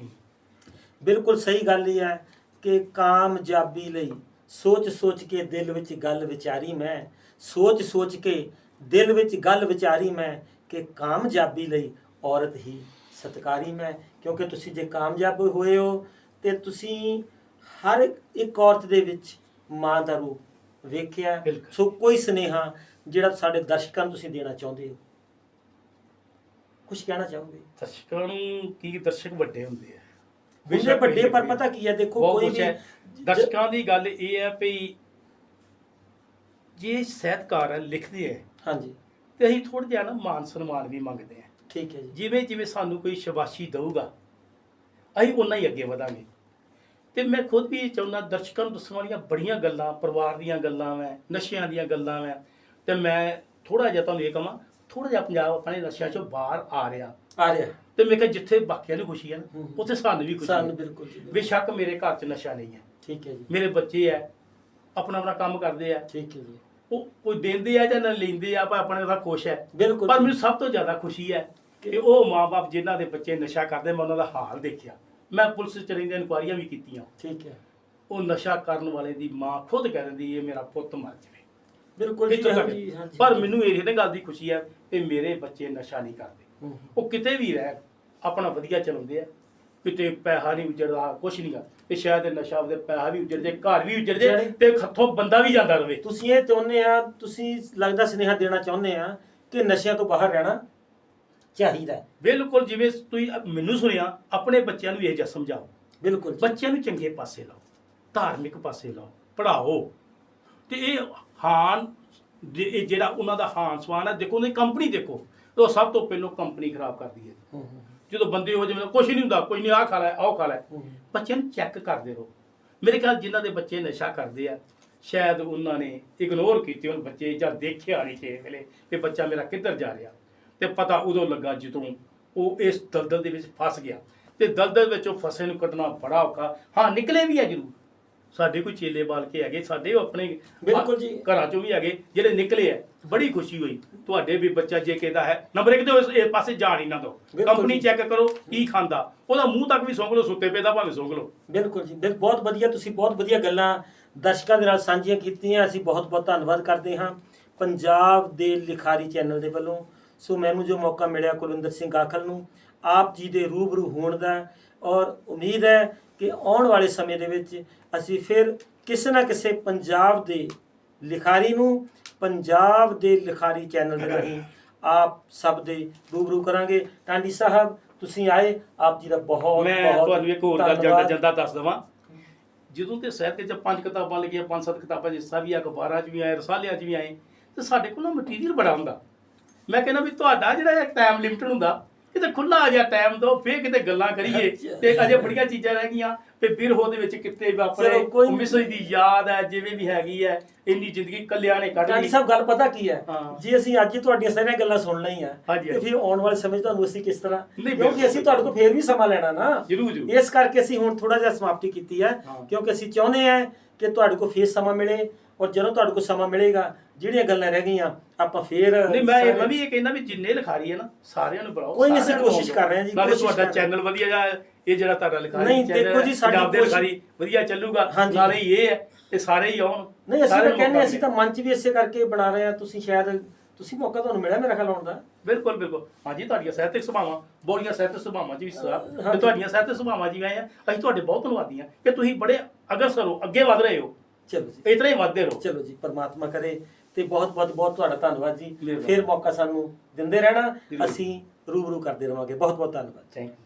ਬਿਲਕੁਲ ਸਹੀ ਗੱਲ ਇਹ ਹੈ ਕਿ ਕਾਮਯਾਬੀ ਲਈ ਸੋਚ ਸੋਚ ਕੇ ਦਿਲ ਵਿੱਚ ਗੱਲ ਵਿਚਾਰੀ ਮੈਂ ਸੋਚ ਸੋਚ ਕੇ ਦਿਲ ਵਿੱਚ ਗੱਲ ਵਿਚਾਰੀ ਮੈਂ ਕਿ ਕਾਮਯਾਬੀ ਲਈ ਔਰਤ ਹੀ ਸਤਕਾਰੀ ਮੈਂ। ਕਿਉਂਕਿ ਤੁਸੀਂ ਜੇ ਕਾਮਯਾਬ ਹੋਏ ਹੋ ਤੇ ਤੁਸੀਂ ਹਰ ਇੱਕ ਔਰਤ ਦੇ ਵਿੱਚ ਮਾਂ ਦਾ ਰੂਪ ਵੇਖਿਆ। ਸੋ ਕੋਈ ਸੁਨੇਹਾ ਜਿਹੜਾ ਸਾਡੇ ਦਰਸ਼ਕਾਂ ਨੂੰ ਤੁਸੀਂ ਦੇਣਾ ਚਾਹੁੰਦੇ ਹੋ? ਕੁਝ ਕਹਿਣਾ ਚਾਹੋਗੇ? ਦਰਸ਼ਕਾਂ ਨੂੰ ਕੀ ਦਰਸ਼ਕ ਵੱਡੇ ਹੁੰਦੇ ਆ? ਹੁੰਦੇ ਬੇਸ਼ੱਕ ਵੱਡੇ ਪਰ ਪਤਾ ਕੀ ਹੈ ਦੇਖੋ ਕੋਈ ਵੀ। ਦਰਸ਼ਕਾਂ ਦੀ ਗੱਲ ਇਹ ਹੈ ਵੀ ਜੇ ਸਾਹਿਤਕਾਰ ਹੈ, ਲਿਖਦੇ ਹੈ ਹਾਂਜੀ। ਤੇ ਅਸੀਂ ਥੋੜਾ ਜਿਹਾ ਨਾ ਮਾਨ ਸਨਮਾਨ ਵੀ ਮੰਗਦੇ ਆ। ਠੀਕ ਹੈ ਜੀ। ਜਿਵੇਂ ਜਿਵੇਂ ਸਾਨੂੰ ਕੋਈ ਸ਼ਾਬਾਸ਼ੀ ਦਊਗਾ ਅਸੀਂ ਉਨਾ ਹੀ ਅੱਗੇ ਵਧਾਂਗੇ। ਤੇ ਮੈਂ ਖੁਦ ਵੀ ਇਹ ਚਾਹੁੰਦਾ ਦਰਸ਼ਕਾਂ ਨੂੰ ਦੱਸਣ ਵਾਲੀਆਂ ਬੜੀਆਂ ਗੱਲਾਂ ਪਰਿਵਾਰ ਦੀਆਂ ਗੱਲਾਂ ਮੈਂ ਨਸ਼ਿਆਂ ਦੀਆਂ ਗੱਲਾਂ ਮੈਂ ਤੇ ਮੈਂ ਥੋੜਾ ਜਿਹਾ ਤੁਹਾਨੂੰ ਇਹ ਕਹਾਂ ਥੋੜਾ ਜਿਹਾ ਪੰਜਾਬ ਆਪਣੇ ਨਸ਼ਿਆਂ ਚੋਂ ਬਾਹਰ ਆ ਰਿਹਾ। ਆ ਰਿਹਾ। ਤੇ ਮੈਂ ਕਿਹਾ ਜਿੱਥੇ ਬਾਕੀਆਂ ਨੂੰ ਖੁਸ਼ੀ ਹੈ ਨਾ ਹੂੰ। ਉੱਥੇ ਸਾਨੂੰ ਵੀ ਖੁਸ਼ੀ ਸਾਨੂੰ ਬਿਲਕੁਲ ਜੀ ਬਿਲਕੁਲ। ਬੇਸ਼ੱਕ ਮੇਰੇ ਘਰ 'ਚ ਨਸ਼ਾ ਨਹੀਂ ਹੈ ਠੀਕ ਹੈ ਜੀ। ਮੇਰੇ ਬੱਚੇ ਹੈ ਆਪਣਾ ਆਪਣਾ ਕੰਮ ਕਰਦੇ ਆ। ਠੀਕ ਹੈ ਜੀ। ਉਹ ਕੋਈ ਦਿੰਦੇ ਆ ਜਾਂ ਨਾ ਲੈਂਦੇ ਆ ਪਰ ਆਪਣੇ ਦਾ ਖੁਸ਼ ਹੈ ਬਿਲਕੁਲ ਪਰ ਜੀ। ਮੈਨੂੰ ਸਭ ਤੋਂ ਜ਼ਿਆਦਾ ਖੁਸ਼ੀ ਹੈ ਕਿ ਉਹ ਮਾਪੇ ਜਿਨ੍ਹਾਂ ਦੇ ਬੱਚੇ ਨਸ਼ਾ ਕਰਦੇ ਮੈਂ ਉਹਨਾਂ ਦਾ ਹਾਲ ਦੇਖਿਆ। ਮੈਂ ਪੁਲਿਸ ਚ ਰਹਿੰਦੀਆਂ ਇਨਕੁਆਰੀਆਂ ਵੀ ਕੀਤੀਆਂ। ਠੀਕ ਹੈ। ਉਹ ਨਸ਼ਾ ਕਰਨ ਵਾਲੇ ਦੀ ਮਾਂ ਖੁਦ ਕਹਿ ਦਿੰਦੀ ਇਹ ਮੇਰਾ ਪੁੱਤ ਮਰ ਜਾਵੇ। ਬਿਲਕੁਲ ਜੀ ਇੱਥੋਂ ਤੱਕ। ਹਾਂਜੀ ਹਾਂਜੀ ਪਰ ਮੈਨੂੰ ਇਹ ਨੇ ਗੱਲ ਦੀ ਖੁਸ਼ੀ ਹੈ ਕਿ ਮੇਰੇ ਬੱਚੇ ਨਸ਼ਾ ਨਹੀਂ ਕਰਦੇ ਹੂੰ। ਉਹ ਕਿਤੇ ਵੀ ਰਹਿ ਆਪਣਾ ਵਧੀਆ ਚਲਾਉਂਦੇ ਆ ਕਿਤੇ ਪੈਸਾ ਨਹੀਂ ਉਜੜਦਾ ਕੁਛ ਨਹੀਂ ਗਾ ਤੇ ਸ਼ਾਇਦ ਇਹ ਨਸ਼ਾ ਉਹਦੇ ਪੈਸਾ ਵੀ ਉਜੜ ਜੇ ਘਰ ਵੀ ਉਜੜ ਜੇ ਜਿਹੜੇ- ਤੇ ਹੱਥੋਂ ਬੰਦਾ ਵੀ ਜਾਂਦਾ ਰਵੇ ਤੁਸੀਂ ਇਹ ਚਾਹੁੰਦੇ ਆ ਤੁਸੀਂ ਲੱਗਦਾ ਸੁਨੇਹਾ ਦੇਣਾ ਚਾਹੁੰਦੇ ਆ ਕਿ ਨਸ਼ਿਆਂ ਤੋਂ ਬਾਹਰ ਰਹਿਣਾ ਚਾਹੀਦਾ ਹੈ। ਬਿਲਕੁਲ ਜਿਵੇਂ ਤੁਸੀਂ ਮੈਨੂੰ ਸੁਣਿਆ ਆਪਣੇ ਬੱਚਿਆਂ ਨੂੰ ਇਹ ਜਿਹਾ ਸਮਝਾਓ ਬਿਲਕੁਲ ਜੀ। ਬੱਚਿਆਂ ਨੂੰ ਚੰਗੇ ਪਾਸੇ ਲਾਓ ਧਾਰਮਿਕ ਪਾਸੇ ਲਾਓ ਪੜ੍ਹਾਓ ਤੇ ਇਹ ਹਾਨ ਇਹ ਜਿਹੜਾ ਉਹਨਾਂ ਦਾ ਹਾਨ ਸਵਾਨ ਹੈ ਦੇਖੋ ਉਹਦੀ ਕੰਪਨੀ ਦੇਖੋ ਉਹ ਸਭ ਤੋਂ ਪਹਿਲਾਂ ਕੰਪਨੀ ਖਰਾਬ ਕਰਦੀ ਹੈ ਜਦੋਂ ਬੰਦੇ ਹੋ ਜਿਵੇਂ ਕੁਝ ਨਹੀਂ ਹੁੰਦਾ ਕੋਈ ਨਹੀਂ ਆਹ ਖਾ ਲੈ ਆਹ ਖਾ ਲੈ। ਬੱਚਿਆਂ ਨੂੰ ਚੈੱਕ ਕਰਦੇ ਰਹੋ। ਮੇਰੇ ਖਿਆਲ ਜਿਨ੍ਹਾਂ ਦੇ ਬੱਚੇ ਨਸ਼ਾ ਕਰਦੇ ਆ ਸ਼ਾਇਦ ਉਹਨਾਂ ਨੇ ਇਗਨੋਰ ਕੀਤੇ ਉਹ ਬੱਚੇ ਜਾਂ ਦੇਖਿਆ ਨਹੀਂ ਕਿਸੇ ਵੇਲੇ ਕਿ ਬੱਚਾ ਮੇਰਾ ਕਿੱਧਰ ਜਾ ਰਿਹਾ। ਤੇ ਪਤਾ ਉਦੋਂ ਲੱਗਾ ਜਦੋਂ ਉਹ ਇਸ ਦਲਦਲ ਦੇ ਵਿੱਚ ਫਸ ਗਿਆ। ਤੇ ਦਲਦਲ ਵਿੱਚੋਂ ਫਸੇ ਨੂੰ ਕੱਢਣਾ ਬੜਾ ਔਖਾ। ਹਾਂ ਨਿਕਲੇ ਵੀ ਆ ਜ਼ਰੂਰ। ਸਾਡੇ ਕੋਈ ਚੇਲੇ ਬਾਲ ਕੇ ਹੈਗੇ ਸਾਡੇ ਉਹ ਆਪਣੇ ਬਿਲਕੁਲ ਜੀ। ਘਰਾਂ ਚੋਂ ਵੀ ਹੈਗੇ ਜਿਹੜੇ ਨਿਕਲੇ ਆ ਬੜੀ ਖੁਸ਼ੀ ਹੋਈ। ਤੁਹਾਡੇ ਵੀ ਬੱਚਾ ਜੇ ਕਹਿੰਦਾ ਹੈ ਨੰਬਰ ਇੱਕ ਤੇ ਇਸ ਇਸ ਪਾਸੇ ਜਾਣ ਹੀ ਨਾ ਦਿਓ। ਬਿਲਕੁਲ ਕੰਪਨੀ। ਚੈੱਕ ਕਰੋ ਕੀ ਖਾਂਦਾ। ਉਹਦਾ ਮੂੰਹ ਤੱਕ ਵੀ ਸੁੰਘ ਲਓ ਸੁੱਤੇ ਪਏ ਦਾ ਭਾਵੇਂ ਸੁੰਘ ਲਓ। ਬਿਲਕੁਲ ਜੀ। ਬਿਲ- ਬਹੁਤ ਵਧੀਆ ਤੁਸੀਂ ਬਹੁਤ ਵਧੀਆ ਗੱਲਾਂ ਦਰਸ਼ਕਾਂ ਦੇ ਨਾਲ ਸਾਂਝੀਆਂ ਕੀਤੀਆਂ। ਅਸੀਂ ਬਹੁਤ ਬਹੁਤ ਧੰਨਵਾਦ ਕਰਦੇ ਹਾਂ ਪੰਜਾਬ ਦੇ ਲਿਖਾਰੀ ਚੈਨਲ ਦੇ ਵੱਲੋਂ। ਸੋ ਮੈਨੂੰ ਜੋ ਮੌਕਾ ਮਿਲਿਆ ਕੁਲਵਿੰਦਰ ਸਿੰਘ ਆਖਲ ਨੂੰ ਆਪ ਜੀ ਦੇ ਰੂਬਰੂ ਹੋਣ ਦਾ ਔਰ ਉਮੀਦ ਹੈ ਕਿ ਆਉਣ ਵਾਲੇ ਸਮੇਂ ਦੇ ਵਿੱਚ ਅਸੀਂ ਫਿਰ ਕਿਸੇ ਨਾ ਕਿਸੇ ਪੰਜਾਬ ਦੇ ਲਿਖਾਰੀ ਨੂੰ ਪੰਜਾਬ ਦੇ ਲਿਖਾਰੀ ਚੈਨਲ ਦੇ ਰਾਹੀਂ ਆਪ ਸਭ ਦੇ ਰੂਬਰੂ ਕਰਾਂਗੇ। ਟਾਂਡੀ ਸਾਹਿਬ ਤੁਸੀਂ ਆਏ ਆਪ ਜੀ ਦਾ ਬਹੁਤ ਮੈਂ ਬਹੁਤ ਤੁਹਾਨੂੰ ਇੱਕ ਹੋਰ ਗੱਲ ਜਾਂਦਾ ਧੰਨਵਾਦ। ਜਾਂਦਾ ਦੱਸ ਦਵਾਂ। ਜਦੋਂ ਤੇ ਸਾਹਿਤ ਚ ਪੰਜ ਕਿਤਾਬਾਂ ਲਿਖੀਆਂ ਪੰਜ ਸੱਤ ਕਿਤਾਬਾਂ ਜਿਸ ਤਰ੍ਹਾਂ ਵੀ ਆ ਅਖਬਾਰਾਂ 'ਚ ਵੀ ਆਏ ਰਸਾਲਿਆਂ 'ਚ ਵੀ ਆਏ ਤੇ ਸਾਡੇ ਕੋਲ ਨਾ ਮਟੀਰੀਅਲ ਬੜਾ ਹੁੰਦਾ। ਮੈਂ ਕਹਿੰਦਾ ਵੀ ਤੁਹਾਡਾ ਜਿਹੜਾ ਟਾਈਮ ਲਿਮਟਡ ਹੁੰਦਾ ਕਿਤੇ ਖੁੱਲਾ ਜਿਹਾ ਟਾਈਮ ਦਿਓ ਫੇਰ ਕਿਤੇ ਗੱਲਾਂ ਕਰੀਏ। ਤੇ ਅਜੇ ਬੜੀਆਂ ਚੀਜ਼ਾਂ ਰਹਿ ਗਈਆਂ ਤੇ ਬਿਰਹੋ ਦੇ ਵਿੱਚ ਕਿਤੇ ਵੀ ਆਪਣੇ ਚਲੋ, ਕੋਈ ਨੀ। ਮਿਸਰੀ ਦੀ ਯਾਦ ਹੈ ਜਿਵੇਂ ਵੀ ਹੈਗੀ ਹੈ ਇੰਨੀ ਜ਼ਿੰਦਗੀ ਕੱਲਿਆਂ ਨੇ ਕੱਢ ਲਈ ਸਾਹਿਬ ਗੱਲ ਪਤਾ ਕੀ ਹੈ ਹਾਂ। ਜੇ ਅਸੀਂ ਅੱਜ ਹੀ ਤੁਹਾਡੀਆਂ ਸਾਰੀਆਂ ਗੱਲਾਂ ਸੁਣ ਲਈਆਂ ਹਾਂਜੀ, ਤੇ ਹਾਂਜੀ। ਫਿਰ ਆਉਣ ਵਾਲੇ ਸਮੇਂ 'ਚ ਤੁਹਾਨੂੰ ਅਸੀਂ ਕਿਸ ਤਰ੍ਹਾਂ ਨਹੀਂ, ਕਿਉਂਕਿ ਬਿਲਕੁਲ। ਅਸੀਂ ਤੁਹਾਡੇ ਕੋਲ ਫੇਰ ਵੀ ਸਮਾਂ ਲੈਣਾ ਨਾ ਜ਼ਰੂਰ ਜ਼ਰੂਰ ਇਸ ਕਰਕੇ ਅਸੀਂ ਹੁਣ ਥੋੜਾ ਜਿਹਾ ਸਮਾਪਤੀ ਕੀਤੀ ਹੈ ਹਾਂ। ਕਿਉਂਕਿ ਅਸੀਂ ਚਾਹੁੰਦੇ ਹਾਂ ਕਿ ਤੁਹਾਡੇ ਕੋਲ ਫੇਰ ਸਮਾਂ ਮਿਲੇ ਔਰ ਜਦੋਂ ਤੁਹਾਡੇ ਕੋਲ ਸਮਾਂ ਮਿਲੇਗਾ ਜਿਹੜੀਆਂ ਗੱਲਾਂ ਰਹਿ ਗਈਆਂ ਆਪਾਂ ਫੇਰ ਨਹੀਂ ਮੈਂ ਮੈਂ ਵੀ ਇਹ ਕਹਿੰਦਾ ਵੀ ਜਿੰਨੇ ਲਿਖਾਰੀ ਹੈ ਨਾ ਸਾਰਿਆਂ ਨੂੰ ਬੁਲਾਓ ਕੋਈ ਨਹੀਂ, ਅਸੀਂ ਸਾਰਿਆਂ ਨੂੰ ਕੋਸ਼ਿਸ਼ ਕਰ ਰਹੇ ਹਾਂ ਜੀ, ਨਾਲੇ ਕੋਸ਼ਿਸ਼ ਤੁਹਾਡਾ ਕਰ ਰਹੇ ਹਾਂ। ਚੈਨਲ ਵਧੀਆ ਜਾ ਇਹ ਜਿਹੜਾ ਤੁਹਾਡਾ ਲਿਖਾਰੀ ਨਹੀਂ, ਦੇਖੋ ਜੀ, ਸਾਡੀ ਕੋਸ਼ਿਸ਼- ਲਿਖਾਰੀ ਵਧੀਆ ਚੱਲੂਗਾ ਹਾਂਜੀ। ਨਾਲੇ ਹੀ ਇਹ ਹੈ ਤੇ ਸਾਰੇ ਹੀ ਆਉਣ ਨਹੀਂ ਅਸੀਂ ਤਾਂ ਕਹਿੰਦੇ ਅਸੀਂ ਤਾਂ ਮੰਚ ਵੀ ਇਸੇ ਕਰਕੇ ਬਣਾ ਰਹੇ ਹਾਂ ਤੁਸੀਂ ਸ਼ਾਇਦ ਤੁਸੀਂ ਮੌਕਾ ਤੁਹਾਨੂੰ ਮਿਲਿਆ ਮੇਰਾ ਖਿਆਲ ਆਉਣ ਦਾ। ਬਿਲਕੁਲ ਬਿਲਕੁਲ। ਹਾਂਜੀ ਤੁਹਾਡੀਆਂ ਸਾਹਿਤਕ ਸੁਭਾਵਾਂ ਬੋਲੀਆਂ ਸਾਹਿਤਕ ਸੁਭਾਵਾਂ ਚ ਵੀ ਹਾਂਜੀ। ਤੇ ਤੁਹਾਡੀਆਂ ਸਾਹਿਤਕ ਸੁਭਾਵਾਂ ਜੀ ਆਏ ਆ ਅਸੀਂ ਤੁਹਾਡੇ ਬਹੁਤ ਧੰਨਵਾਦੀ ਹਾਂ ਕਿ ਤੁਸੀਂ ਬੜੇ ਅਗਰਸਰ ਹੋ ਅੱਗੇ ਵਧ ਰਹੇ ਹੋ। ਚਲੋ ਜੀ। ਇਤਨਾ ਹੀ ਵਧਦੇ ਰਹੋ। ਚਲੋ ਜੀ ਪਰਮਾਤਮਾ ਕਰੇ ਤੇ ਬਹੁਤ ਬਹੁਤ ਬਹੁਤ ਤੁਹਾਡਾ ਧੰਨਵਾਦ ਜੀ। ਮਿਹਰਬਾਨੀ। ਫਿਰ ਮੌਕਾ ਸਾਨੂੰ ਦਿੰਦੇ ਰਹਿਣਾ ਜ਼ਰੂਰ। ਅਸੀਂ ਰੂਬਰੂ ਕਰਦੇ ਰਵਾਂਗੇ। ਬਹੁਤ ਬਹੁਤ ਧੰਨਵਾਦ। Thank you